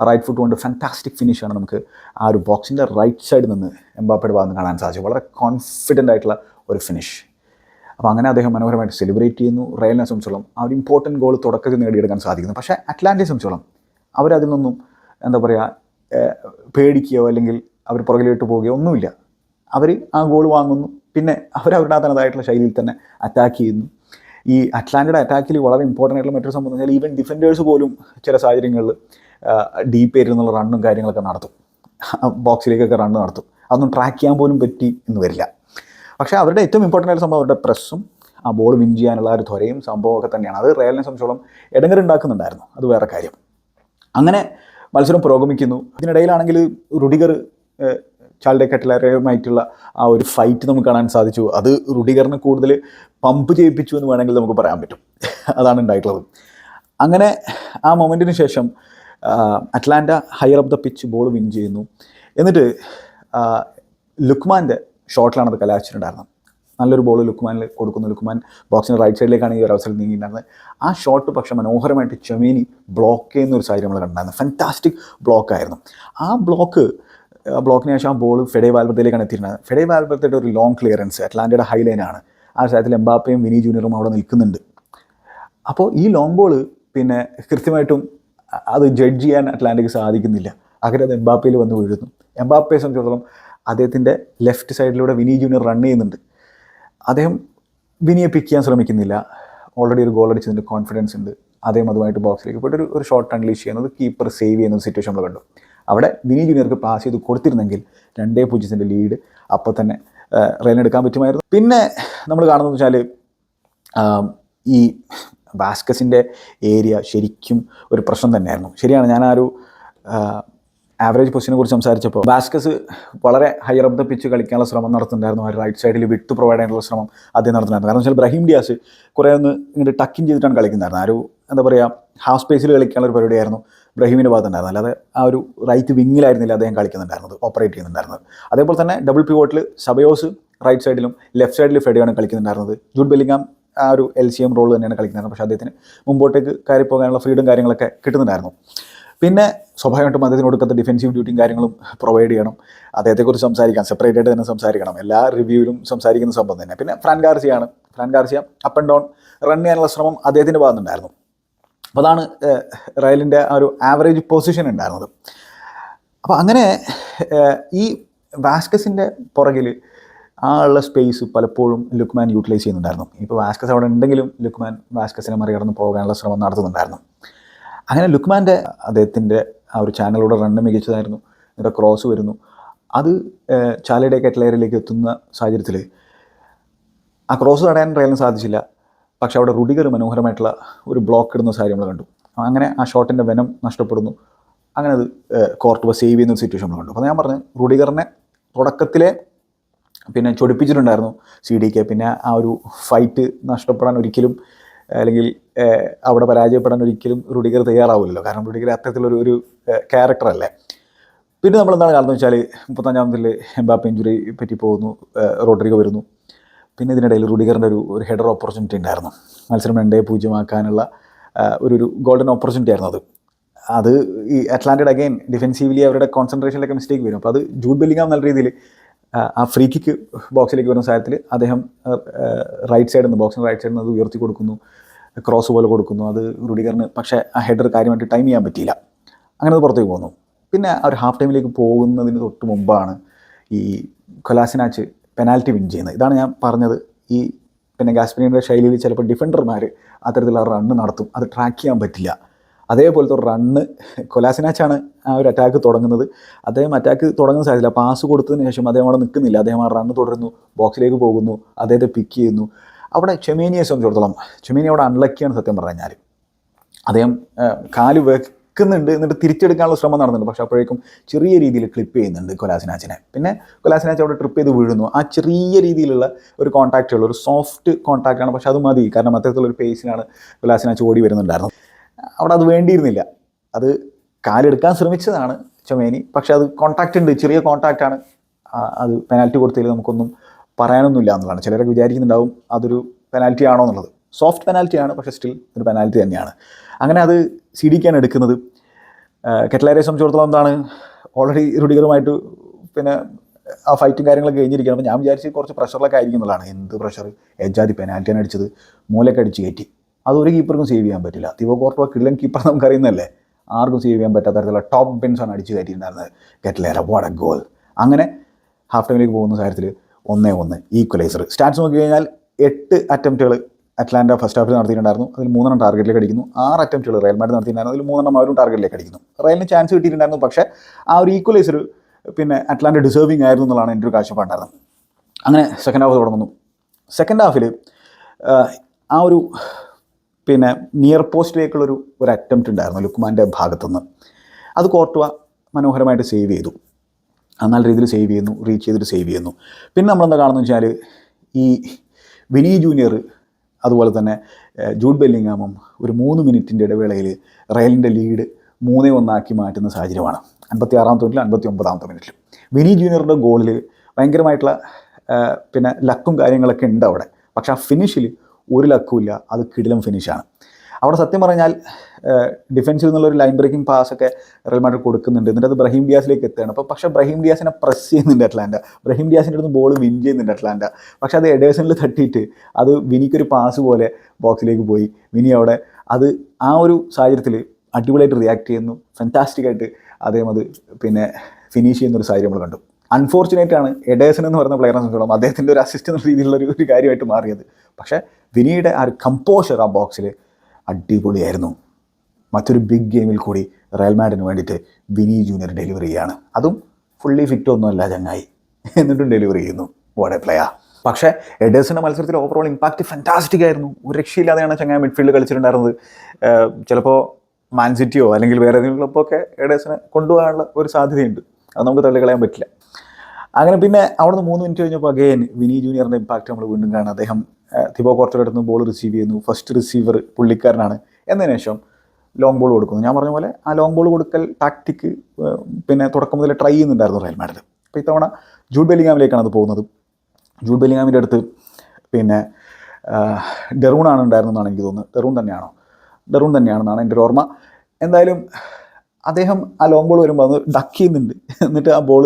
റൈറ്റ് ഫുട്ട് കൊണ്ട് ഫാന്റാസ്റ്റിക് ഫിനിഷാണ് നമുക്ക് ആ ഒരു ബോക്സിന്റെ റൈറ്റ് സൈഡിൽ നിന്ന് എംബാപ്പയുടെ ഭാഗത്ത് കാണാൻ സാധിച്ചു വളരെ കോൺഫിഡന്റ് ആയിട്ടുള്ള ഒരു ഫിനിഷ് അപ്പോൾ അങ്ങനെ അദ്ദേഹം മനോഹരമായിട്ട് സെലിബ്രേറ്റ് ചെയ്യുന്നു. റയലിനെ സംബന്ധിച്ചോളം ആ ഒരു ഇമ്പോർട്ടന്റ് ഗോൾ തുടക്കത്തിൽ നേടിയെടുക്കാൻ സാധിക്കുന്നു. പക്ഷേ അറ്റ്ലാന്റിക് സംബന്ധിച്ചോളം അവരതിൽ നിന്നും എന്താ പറയുക പേടിക്കുകയോ അല്ലെങ്കിൽ അവർ പുറകിലോട്ട് പോവുകയോ ഒന്നുമില്ല. അവർ ആ ഗോൾ വാങ്ങുന്നു. പിന്നെ അവർ അവരുടെ തനതായിട്ടുള്ള ശൈലിയിൽ തന്നെ അറ്റാക്ക് ചെയ്യുന്നു. ഈ അറ്റ്ലാന്റഡ് അറ്റാക്കിൽ വളരെ ഇമ്പോർട്ടന്റ് ആയിട്ടുള്ള മറ്റൊരു സംഭവം എന്ന് വെച്ചാൽ ഈവൻ ഡിഫൻഡേഴ്സ് പോലും ചില സാഹചര്യങ്ങളിൽ ഡീപ്പ് ഏരിയയിൽ റണ്ണും കാര്യങ്ങളൊക്കെ നടത്തും. ബോക്സിലേക്കൊക്കെ റണ്ണ് നടത്തും. അതൊന്നും ട്രാക്ക് ചെയ്യാൻ പോലും പറ്റി എന്ന് വരില്ല. പക്ഷേ അവരുടെ ഏറ്റവും ഇമ്പോർട്ടന്റ് ആയിട്ടുള്ള സംഭവം അവരുടെ പ്രസ്സും ആ ബോൾ വിൻ ചെയ്യാനുള്ള ഒരു ത്വരയും സംഭവമൊക്കെ തന്നെയാണ്. അത് റയലിനെ സംബന്ധിച്ചോളം ഇടങ്ങറുണ്ടാക്കുന്നുണ്ടായിരുന്നു അത് വേറെ കാര്യം. അങ്ങനെ മത്സരം പുരോഗമിക്കുന്നു. ഇതിനിടയിലാണെങ്കിൽ റുഡിഗർ ചാൾഡെ കെട്ടിലറുമായിട്ടുള്ള ആ ഒരു ഫൈറ്റ് നമുക്ക് കാണാൻ സാധിച്ചു. അത് റുഡിഗറിനെ കൂടുതൽ പമ്പ് ചെയ്യിപ്പിച്ചു എന്ന് വേണമെങ്കിൽ നമുക്ക് പറയാൻ പറ്റും. അതാണ് ഉണ്ടായിട്ടുള്ളത്. അങ്ങനെ ആ മൊമെന്റിന് ശേഷം Atalanta higher of the pitch ball win ചെയ്യുന്നു. എന്നിട്ട് ലുക്മാന്റെ ഷോട്ടിലാണ് അത് കലാശിച്ചിട്ടുണ്ടായിരുന്നത്. നല്ലൊരു ബോൾ ലുക്മാനിൽ കൊടുക്കുന്നു. ലുക്മാൻ ബോക്സിന്റെ റൈറ്റ് സൈഡിലേക്കാണ് ഈ ഒരു അവസരം നീങ്ങിയിട്ടുണ്ടായിരുന്നത്. ആ ഷോട്ട് പക്ഷെ മനോഹരമായിട്ട് ചെമേനി ബ്ലോക്ക് ചെയ്യുന്ന ഒരു സാഹചര്യം നമ്മൾ കണ്ടായിരുന്നു ഫാന്റാസ്റ്റിക് ബ്ലോക്ക് ആയിരുന്നു. ആ ബ്ലോക്ക് ബ്ലോക്കിന് ശേഷം ആ ബോൾ ഫെഡേ വാൽബത്തിലേക്കാണ് എത്തിയിരുന്നത്. ഫെഡേ വാൽബത്തിന്റെ ഒരു ലോങ് ക്ലിയറൻസ് അറ്റ്ലാന്റയുടെ ഹൈലൈനാണ് ആ സ്ഥലത്തിൽ എംബാപ്പയും വിനി ജൂനിയറും അവിടെ നിൽക്കുന്നുണ്ട്. അപ്പോൾ ഈ ലോങ് ബോൾ പിന്നെ കൃത്യമായിട്ടും അത് ജഡ്ജ് ചെയ്യാൻ അറ്റ്ലാന്റിക് സാധിക്കുന്നില്ല. അങ്ങനെ അത് എംബാപ്പയിൽ വന്ന് വീഴുന്നു. എംബാപ്പയെ സംബന്ധിച്ചിടത്തോളം അദ്ദേഹത്തിന്റെ ലെഫ്റ്റ് സൈഡിലൂടെ വിനി ജൂനിയർ റൺ ചെയ്യുന്നുണ്ട്. അദ്ദേഹം വിനിയെ പിക്ക് ചെയ്യാൻ ശ്രമിക്കുന്നില്ല. ഓൾറെഡി ഒരു ഗോൾ അടിച്ചതിന്റെ കോൺഫിഡൻസ് ഉണ്ട്. അദ്ദേഹം അതുമായിട്ട് ബോക്സിലേക്ക് പോയിട്ട് ഒരു ഒരു ഷോട്ട് അൺലീഷ് ചെയ്യുന്നത് കീപ്പർ സേവ് ചെയ്യുന്ന സിറ്റുവേഷൻ നമ്മൾ കണ്ടു. അവിടെ വിനി ജൂനിയർക്ക് പാസ് ചെയ്ത് കൊടുത്തിരുന്നെങ്കിൽ രണ്ടേ പൂജ്യത്തിന്റെ ലീഡ് അപ്പോൾ തന്നെ റൺ എടുക്കാൻ പറ്റുമായിരുന്നു. പിന്നെ നമ്മൾ കാണുന്നത് വെച്ചാൽ ഈ വാസ്കസിന്റെ ഏരിയ ശരിക്കും ഒരു പ്രശ്നം തന്നെയായിരുന്നു. ശരിയാണ് ഞാൻ ആ ഒരു ആവറേജ് പൊസിഷനെ കുറിച്ച് സംസാരിച്ചപ്പോൾ വാസ്കസ് വളരെ ഹയർ അപ്പ് ദ പിച്ച് കളിക്കാനുള്ള ശ്രമം നടത്തുന്നുണ്ടായിരുന്നു. ആ റൈറ്റ് സൈഡിൽ വിട്ട് പ്രൊവൈഡ് ചെയ്യാനുള്ള ശ്രമം അദ്ദേഹം നടത്തുന്നുണ്ടായിരുന്നു. കാരണം വെച്ചാൽ ബ്രഹീം ഡിയാസ് കുറേ ഒന്ന് ഇങ്ങോട്ട് ടക്കിൻ ചെയ്തിട്ടാണ് കളിക്കുന്നുണ്ടായിരുന്നത്. ആ ഒരു എന്താ പറയുക ഹാഫ് സ്പേസിൽ കളിക്കാനുള്ള ഒരു പരിപാടിയായിരുന്നു ബ്രഹീമിന്റെ ഭാഗത്തുണ്ടായിരുന്നത്. അല്ലാതെ ആ ഒരു റൈറ്റ് വിങ്ങിലായിരുന്നില്ല അദ്ദേഹം കളിക്കുന്നുണ്ടായിരുന്നത് ഓപ്പറേറ്റ് ചെയ്യുന്നുണ്ടായിരുന്നത്. അതേപോലെ തന്നെ ഡബിൾ പിവോട്ടിൽ സബയോസ് റൈറ്റ് സൈഡിലും ലെഫ്റ്റ് സൈഡിൽ ഫെഡിയാണ് കളിക്കുന്നുണ്ടായിരുന്നത്. ജൂഡ് ബെല്ലിങ്ങാം ആ ഒരു എൽ സി എം റോൾ തന്നെയാണ് കളിക്കുന്നത് പക്ഷേ അദ്ദേഹത്തിന് മുമ്പോട്ടേക്ക് കയറി പോകാനുള്ള ഫ്രീഡും കാര്യങ്ങളൊക്കെ കിട്ടുന്നുണ്ടായിരുന്നു. പിന്നെ സ്വാഭാവികമായിട്ടും അദ്ദേഹത്തിന് കൊടുക്കുന്ന ഡിഫൻസീവ് ഡ്യൂട്ടിയും കാര്യങ്ങളും പ്രൊവൈഡ് ചെയ്യണം. അദ്ദേഹത്തെക്കുറിച്ച് സംസാരിക്കാം സെപ്പറേറ്റ് ആയിട്ട് തന്നെ സംസാരിക്കണം. എല്ലാ റിവ്യൂവിലും സംസാരിക്കുന്ന സംഭവം തന്നെ. പിന്നെ Fran ഗാർസിയാണ്. Fran Garcia up and down run ചെയ്യാനുള്ള ശ്രമം അദ്ദേഹത്തിന്റെ ഭാഗത്തുണ്ടായിരുന്നു അപ്പോൾ അതാണ് റയലിന്റെ ആ ഒരു ആവറേജ് പൊസിഷൻ ഉണ്ടായിരുന്നത്. അപ്പോൾ അങ്ങനെ ഈ വാസ്കസിന്റെ പുറകിൽ ആ ഉള്ള സ്പേസ് പലപ്പോഴും ലുക്മാൻ യൂട്ടിലൈസ് ചെയ്യുന്നുണ്ടായിരുന്നു. ഇപ്പോൾ വാസ്കസ് അവിടെ ഉണ്ടെങ്കിലും ലുക്മാൻ വാസ്കസിനെ മറികടന്ന് പോകാനുള്ള ശ്രമം നടത്തുന്നുണ്ടായിരുന്നു. അങ്ങനെ ലുക്മാന്റെ അദ്ദേഹത്തിന്റെ ആ ഒരു ചാനലിലൂടെ റണ്ണ് മികച്ചതായിരുന്നു. എന്നിട്ട് ക്രോസ് വരുന്നു. അത് ചാലയുടെ കെറ്റ്ലെയറിലേക്ക് എത്തുന്ന സാഹചര്യത്തിൽ ആ ക്രോസ് തടയാൻ റയലിന് സാധിച്ചില്ല. പക്ഷെ അവിടെ റുഡിഗർ മനോഹരമായിട്ടുള്ള ഒരു ബ്ലോക്ക് ഇടുന്ന സാഹചര്യം നമ്മൾ കണ്ടു. അങ്ങനെ ആ ഷോട്ടിന്റെ വെനം നഷ്ടപ്പെടുന്നു. അങ്ങനെ അത് കോർട്ട് സേവ് ചെയ്യുന്ന ഒരു സിറ്റുവേഷൻ നമ്മൾ കണ്ടു. അപ്പോൾ ഞാൻ പറഞ്ഞു റുഡിഗറിനെ തുടക്കത്തിലെ പിന്നെ ചൊടിപ്പിച്ചിട്ടുണ്ടായിരുന്നു. സി ഡി കെ പിന്നെ ആ ഒരു ഫൈറ്റ് നഷ്ടപ്പെടാൻ ഒരിക്കലും അല്ലെങ്കിൽ അവിടെ പരാജയപ്പെടാൻ ഒരിക്കലും റുഡിഗർ തയ്യാറാവില്ലല്ലോ. കാരണം റുഡിഗർ അത്തരത്തിലൊരു ഒരു ക്യാരക്ടറല്ലേ പിന്നെ നമ്മൾ എന്താണ് കാണുന്നത് വെച്ചാൽ മുപ്പത്തഞ്ചാമതിൽ എംബാപ്പ് ഇഞ്ചുറി പറ്റി പോകുന്നു റോഡ്രിഗോ വരുന്നു. പിന്നെ ഇതിനിടയിൽ റുഡിഗറിന്റെ ഒരു ഒരു ഹെഡർ ഓപ്പർച്യൂണിറ്റി ഉണ്ടായിരുന്നു. മത്സരം രണ്ടേ പൂജ്യമാക്കാനുള്ള ഒരു ഒരു ഗോൾഡൻ ഓപ്പർച്യൂണിറ്റി ആയിരുന്നു അത്. അത് ഈ അറ്റ്ലാന്റഡ് അഗൈൻ ഡിഫെൻസീവ്ലി അവരുടെ കോൺസെൻട്രേഷനിലൊക്കെ മിസ്റ്റേക്ക് വരും. അപ്പോൾ അത് ജൂഡ് ബെല്ലിങ്ങാം നല്ല രീതിയിൽ ആ ഫ്രീ കിക്ക് ബോക്സിലേക്ക് വരുന്ന സാഹചര്യത്തിൽ അദ്ദേഹം റൈറ്റ് സൈഡിൽ നിന്ന് ബോക്സിന് റൈറ്റ് സൈഡിൽ നിന്ന് അത് ഉയർത്തി കൊടുക്കുന്നു ക്രോസ് പോലെ കൊടുക്കുന്നു. അത് റുഡിഗറിന് പക്ഷേ ആ ഹെഡർ കാര്യമായിട്ട് ടൈം ചെയ്യാൻ പറ്റിയില്ല. അങ്ങനെ അത് പുറത്തേക്ക് പോകുന്നു പിന്നെ ഒരു ഹാഫ് ടൈമിലേക്ക് പോകുന്നതിന് തൊട്ട് മുമ്പാണ് ഈ കൊലാസിനാച്ച് പെനാൽറ്റി വിൻ ചെയ്യുന്നത്. ഇതാണ് ഞാൻ പറഞ്ഞത്. ഈ പിന്നെ ഗാസ്പിനിയുടെ ശൈലിയിൽ ചിലപ്പോൾ ഡിഫൻഡർമാർ അത്തരത്തിലുള്ള റണ്ണ് നടത്തും. അത് ട്രാക്ക് ചെയ്യാൻ പറ്റില്ല. അതേപോലത്തെ ഒരു റണ്ണ് കൊലാസിനാച്ചാണ് ആ ഒരു അറ്റാക്ക് തുടങ്ങുന്നത്. അദ്ദേഹം അറ്റാക്ക് തുടങ്ങുന്ന സാധ്യതയില്ല പാസ് കൊടുത്തതിന് ശേഷം അദ്ദേഹം അവിടെ നിൽക്കുന്നില്ല. അദ്ദേഹം ആ റണ്ണ് തുടരുന്നു ബോക്സിലേക്ക് പോകുന്നു അദ്ദേഹത്തെ പിക്ക് ചെയ്യുന്നു. അവിടെ ചെമേനിയെ സംബന്ധിച്ചിടത്തോളം ചെമേനി അവിടെ അൺലക്കിയാണ് സത്യം പറഞ്ഞാൽ അദ്ദേഹം കാൽ വെക്കുന്നുണ്ട് എന്നിട്ട് തിരിച്ചെടുക്കാനുള്ള ശ്രമം നടന്നുണ്ട് പക്ഷേ അപ്പോഴേക്കും ചെറിയ രീതിയിൽ ക്ലിപ്പ് ചെയ്യുന്നുണ്ട് കൊലാസിനാച്ചിനെ. പിന്നെ കൊലാസിനാച്ച് അവിടെ ട്രിപ്പ് ചെയ്ത് വീഴുന്നു. ആ ചെറിയ രീതിയിലുള്ള ഒരു കോൺടാക്റ്റ് ഉള്ള ഒരു സോഫ്റ്റ് കോൺടാക്റ്റ് ആണ്. പക്ഷേ അത് മതി. കാരണം അത്തരത്തിലുള്ള ഒരു പേസിലാണ് കൊലാസിനാച്ച് ഓടി വരുന്നുണ്ടായിരുന്നത്. അവിടെ അത് വേണ്ടിയിരുന്നില്ല. അത് കാലെടുക്കാൻ ശ്രമിച്ചതാണ് ചൊമേനി. പക്ഷെ അത് കോൺടാക്റ്റ് ഉണ്ട് ചെറിയ കോൺടാക്റ്റ് ആണ്. അത് പെനാൽറ്റി കൊടുത്തതിൽ നമുക്കൊന്നും പറയാനൊന്നുമില്ല എന്നുള്ളതാണ്. ചിലരൊക്കെ വിചാരിക്കുന്നുണ്ടാവും അതൊരു പെനാൽറ്റി ആണോ എന്നുള്ളത്. സോഫ്റ്റ് പെനാൽറ്റി ആണ് പക്ഷേ സ്റ്റിൽ ഒരു പെനാൽറ്റി തന്നെയാണ്. അങ്ങനെ അത് സി ഡിക്കാണ് എടുക്കുന്നത്. കെറ്റലാരെ സംബന്ധിച്ചിടത്തോളം എന്താണ് ഓൾറെഡി റുഡിഗറുമായിട്ട് പിന്നെ ആ ഫൈറ്റും കാര്യങ്ങളൊക്കെ കഴിഞ്ഞിരിക്കുകയാണ്. അപ്പോൾ ഞാൻ വിചാരിച്ച് കുറച്ച് പ്രഷറിലൊക്കെ ആയിരിക്കും എന്നുള്ളതാണ്. എന്ത് പ്രഷർ എജാതി പെനാൽറ്റിയാണ് അടിച്ചത്. മൂലൊക്കെ അടിച്ച് കയറ്റി. അത് ഒരു കീപ്പർക്കും സേവ് ചെയ്യാൻ പറ്റില്ല. തിവോ കോർട്ടോ കിള്ളൻ കീപ്പർ നമുക്കറിയുന്നല്ലേ ആർക്കും സേവ് ചെയ്യാൻ പറ്റാത്ത തരത്തിലുള്ള ടോപ്പ് ബെൻസാണ് അടിച്ച് കയറ്റിയിട്ടുണ്ടായിരുന്നത്. കെറ്റ്ലേര വാട്ട് എ ഗോൾ അങ്ങനെ ഹാഫ് ടൈമിലേക്ക് പോകുന്ന കാര്യത്തിൽ ഒന്നേ ഒന്ന് ഈക്വലൈസർ സ്റ്റാറ്റ്സ് നോക്കി കഴിഞ്ഞാൽ എട്ട് അറ്റംപ്റ്റുകൾ അറ്റ്ലാന്റ ഫസ്റ്റ് ഹാഫിൽ നടത്തിയിട്ടുണ്ടായിരുന്നു. അതിൽ മൂന്നെണ്ണം ടാർഗറ്റിലേക്ക് അടിക്കുന്നു. ആറ് അറ്റംപ്റ്റുകൾ മാഡ് നടത്തിയിട്ടുണ്ടായിരുന്നു. അതിൽ മൂന്നെണ്ണം അവരും ടാർഗറ്റിലേക്ക് അടിക്കുന്നു. റയലിന് ചാൻസ് കിട്ടിയിട്ടുണ്ടായിരുന്നു. പക്ഷേ ആ ഒരു ഈക്വലൈസർ പിന്നെ അറ്റ്ലാന്റ ഡിസേർവിംഗ് ആയിരുന്നു എന്നുള്ളതാണ് എന്റെ ഒരു കാഴ്ചപ്പാടുണ്ടായിരുന്നത്. അങ്ങനെ സെക്കൻഡ് ഹാഫ് തുടങ്ങുന്നു. സെക്കൻഡ് ഹാഫിൽ ആ ഒരു പിന്നെ നിയർ പോസ്റ്റിലേക്കുള്ളൊരു ഒരു അറ്റംപ്റ്റ് ഉണ്ടായിരുന്നു ലുക്മാന്റെ ഭാഗത്തുനിന്ന്. അത് കോർട്ടുവ മനോഹരമായിട്ട് സേവ് ചെയ്തു. നല്ല രീതിയിൽ സേവ് ചെയ്യുന്നു റീച്ച് ചെയ്തിട്ട് സേവ് ചെയ്യുന്നു. പിന്നെ നമ്മളെന്താ കാണുന്നു വെച്ചാൽ ഈ വിനി ജൂനിയർ അതുപോലെ തന്നെ ജൂഡ് ബെല്ലിങ്ങാമും ഒരു മൂന്ന് മിനിറ്റിന്റെ ഇടവേളയിൽ റയലിന്റെ ലീഡ് മൂന്നേ ഒന്നാക്കി മാറ്റുന്ന സാഹചര്യമാണ്. അൻപത്തി ആറാമത്തെ മിനിറ്റിൽ അൻപത്തി ഒമ്പതാമത്തെ മിനിറ്റിൽ വിനി ജൂനിയറുടെ ഗോളിൽ ഭയങ്കരമായിട്ടുള്ള പിന്നെ ലക്കും കാര്യങ്ങളൊക്കെ ഉണ്ട് അവിടെ. പക്ഷേ ആ ഫിനിഷിൽ ഒരു ലക്കുമില്ല അത് കിടിലം ഫിനിഷാണ് അവിടെ സത്യം പറഞ്ഞാൽ ഡിഫൻസിൽ നിന്നുള്ള ഒരു ലൈൻ ബ്രേക്കിംഗ് പാസ് ഒക്കെ റയൽ മാഡ്രിഡ് കൊടുക്കുന്നുണ്ട്. എന്നിട്ട് അത് ബ്രഹീം ഡിയാസിലേക്ക് എത്തുകയാണ്. അപ്പോൾ പക്ഷേ ബ്രഹീം ഡിയാസിനെ പ്രസ് ചെയ്യുന്നുണ്ട് അറ്റ്ലാന്റ. ബ്രഹീം ഡിയാസിന്റെ അടുത്ത് ബോൾ വിൻ ചെയ്യുന്നുണ്ട് അറ്റ്ലാന്റ. പക്ഷേ അത് എഡേഴ്സണിൽ തട്ടിയിട്ട് അത് വിനിക്കൊരു പാസ് പോലെ ബോക്സിലേക്ക് പോയി. വിനി അവിടെ അത് ആ ഒരു സാഹചര്യത്തിൽ അടിപൊളിയായിട്ട് റിയാക്ട് ചെയ്യുന്നു. ഫാന്റാസ്റ്റിക് ആയിട്ട് അദ്ദേഹം അത് പിന്നെ ഫിനിഷ് ചെയ്യുന്ന ഒരു സാഹചര്യം നമ്മൾ കണ്ടു. അൺഫോർച്ചുനേറ്റ് ആണ്. എഡേഴ്സൺ എന്ന് പറയുന്ന പ്ലെയറെ സംബന്ധിച്ചോളം അദ്ദേഹത്തിന്റെ ഒരു അസിസ്റ്റ് എന്ന രീതിയിലുള്ള ഒരു കാര്യമായിട്ട് മാറിയത്. പക്ഷേ വിനിയുടെ ആ ഒരു കമ്പോഷർ ആ ബോക്സിൽ അടിപൊളിയായിരുന്നു. മറ്റൊരു ബിഗ് ഗെയിമിൽ കൂടി റയൽ മാഡിന് വേണ്ടിയിട്ട് വിനി ജൂനിയർ ഡെലിവറി ചെയ്യാണ്. അതും ഫുള്ളി ഫിറ്റ് ഒന്നുമല്ല ചങ്ങായി. എന്നിട്ടും ഡെലിവറി ചെയ്യുന്നു. വാട്ട് എ പ്ലെയാ പക്ഷേ എഡേഴ്സിന്റെ മത്സരത്തിൽ ഓവറോൾ ഇമ്പാക്റ്റ് ഫാന്റാസ്റ്റിക് ആയിരുന്നു. ഒരു രക്ഷയില്ലാതെയാണ് ചങ്ങായി മിഡ്ഫീൽഡ് കളിച്ചിട്ടുണ്ടായിരുന്നത്. ചിലപ്പോൾ മാൻസിറ്റിയോ അല്ലെങ്കിൽ വേറെ ഏതെങ്കിലും ക്ലബ്ബൊക്കെ എഡേഴ്സിനെ കൊണ്ടുപോകാനുള്ള ഒരു സാധ്യതയുണ്ട്. അത് നമുക്ക് തള്ളിക്കളയാൻ പറ്റില്ല. അങ്ങനെ പിന്നെ അവിടുന്ന് മൂന്ന് മിനിറ്റ് കഴിഞ്ഞപ്പോൾ അഗെയിൻ വിനി ജൂനിയറിന്റെ ഇമ്പാക്റ്റ് നമ്മൾ വീണ്ടും കാണാം. അദ്ദേഹം തിബോ കോർട്ടയുടെ അടുത്ത് ബോൾ റിസീവ് ചെയ്യുന്നു. ഫസ്റ്റ് റിസീവർ പുള്ളിക്കാരനാണ്. എന്നതിന് ശേഷം ലോങ് ബോൾ കൊടുക്കുന്നു. ഞാൻ പറഞ്ഞ പോലെ ആ ലോങ് ബോൾ കൊടുക്കൽ ടാക്ടിക്ക് പിന്നെ തുടക്കം മുതൽ ട്രൈ ചെയ്യുന്നുണ്ടായിരുന്നു റയൽ മാഡ്രിഡ്. അപ്പോൾ ഇത്തവണ ജൂഡ് ബെല്ലിങ്ങാമിലേക്കാണ് അത് പോകുന്നത്. ജൂഡ് ബെല്ലിങ്ങാമിന്റെ അടുത്ത് പിന്നെ ഡെറൂൺ ആണ് ഉണ്ടായിരുന്നതെന്നാണ് എനിക്ക് തോന്നുന്നത്. ഡെറൂൺ തന്നെയാണോ? ഡെറൂൺ തന്നെയാണെന്നാണ് എന്റെ ഒരു ഓർമ്മ. എന്തായാലും അദ്ദേഹം ആ ലോങ് ബോൾ വരുമ്പോൾ അത് ഡക്ക് ചെയ്യുന്നുണ്ട്. എന്നിട്ട് ആ ബോൾ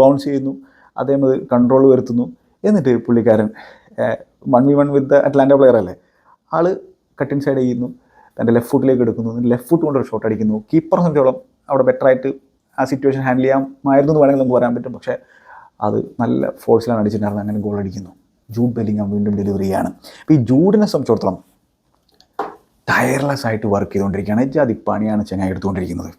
ബൗൺസ് ചെയ്യുന്നു. അദ്ദേഹം അത് കൺട്രോൾ വരുത്തുന്നു. എന്നിട്ട് പുള്ളിക്കാരൻ one v one with Atalanta player അല്ലേ? ആൾ കട്ടിൻ സൈഡ് ചെയ്യുന്നു. തന്റെ ലെഫ്റ്റ് ഫുട്ടിലേക്ക് എടുക്കുന്നു. ലെഫ്റ്റ് ഫുട്ട് കൊണ്ടൊരു ഷോട്ട് അടിക്കുന്നു. കീപ്പർ സംബന്ധിച്ചോളം അവിടെ ബെറ്ററായിട്ട് ആ സിറ്റുവേഷൻ ഹാൻഡിൽ ചെയ്യാമായിരുന്നു എന്ന് വേണമെങ്കിൽ നമുക്ക് പറയാൻ പറ്റും. പക്ഷേ അത് നല്ല ഫോഴ്സിലാണ് അടിച്ചിട്ടുണ്ടായിരുന്നത്. അങ്ങനെ ഗോൾ അടിക്കുന്നു. ജൂഡ് ബെല്ലിങ്ങാം വീണ്ടും ഡെലിവറി ചെയ്യാണ് അപ്പോൾ ഈ ജൂഡിനെ സംബന്ധിച്ചിടത്തോളം ടയർലെസ് ആയിട്ട് വർക്ക് ചെയ്തുകൊണ്ടിരിക്കുകയാണ്. ജാതി പണിയാണ് ചെങ്ങായി എടുത്തുകൊണ്ടിരിക്കുന്നത്.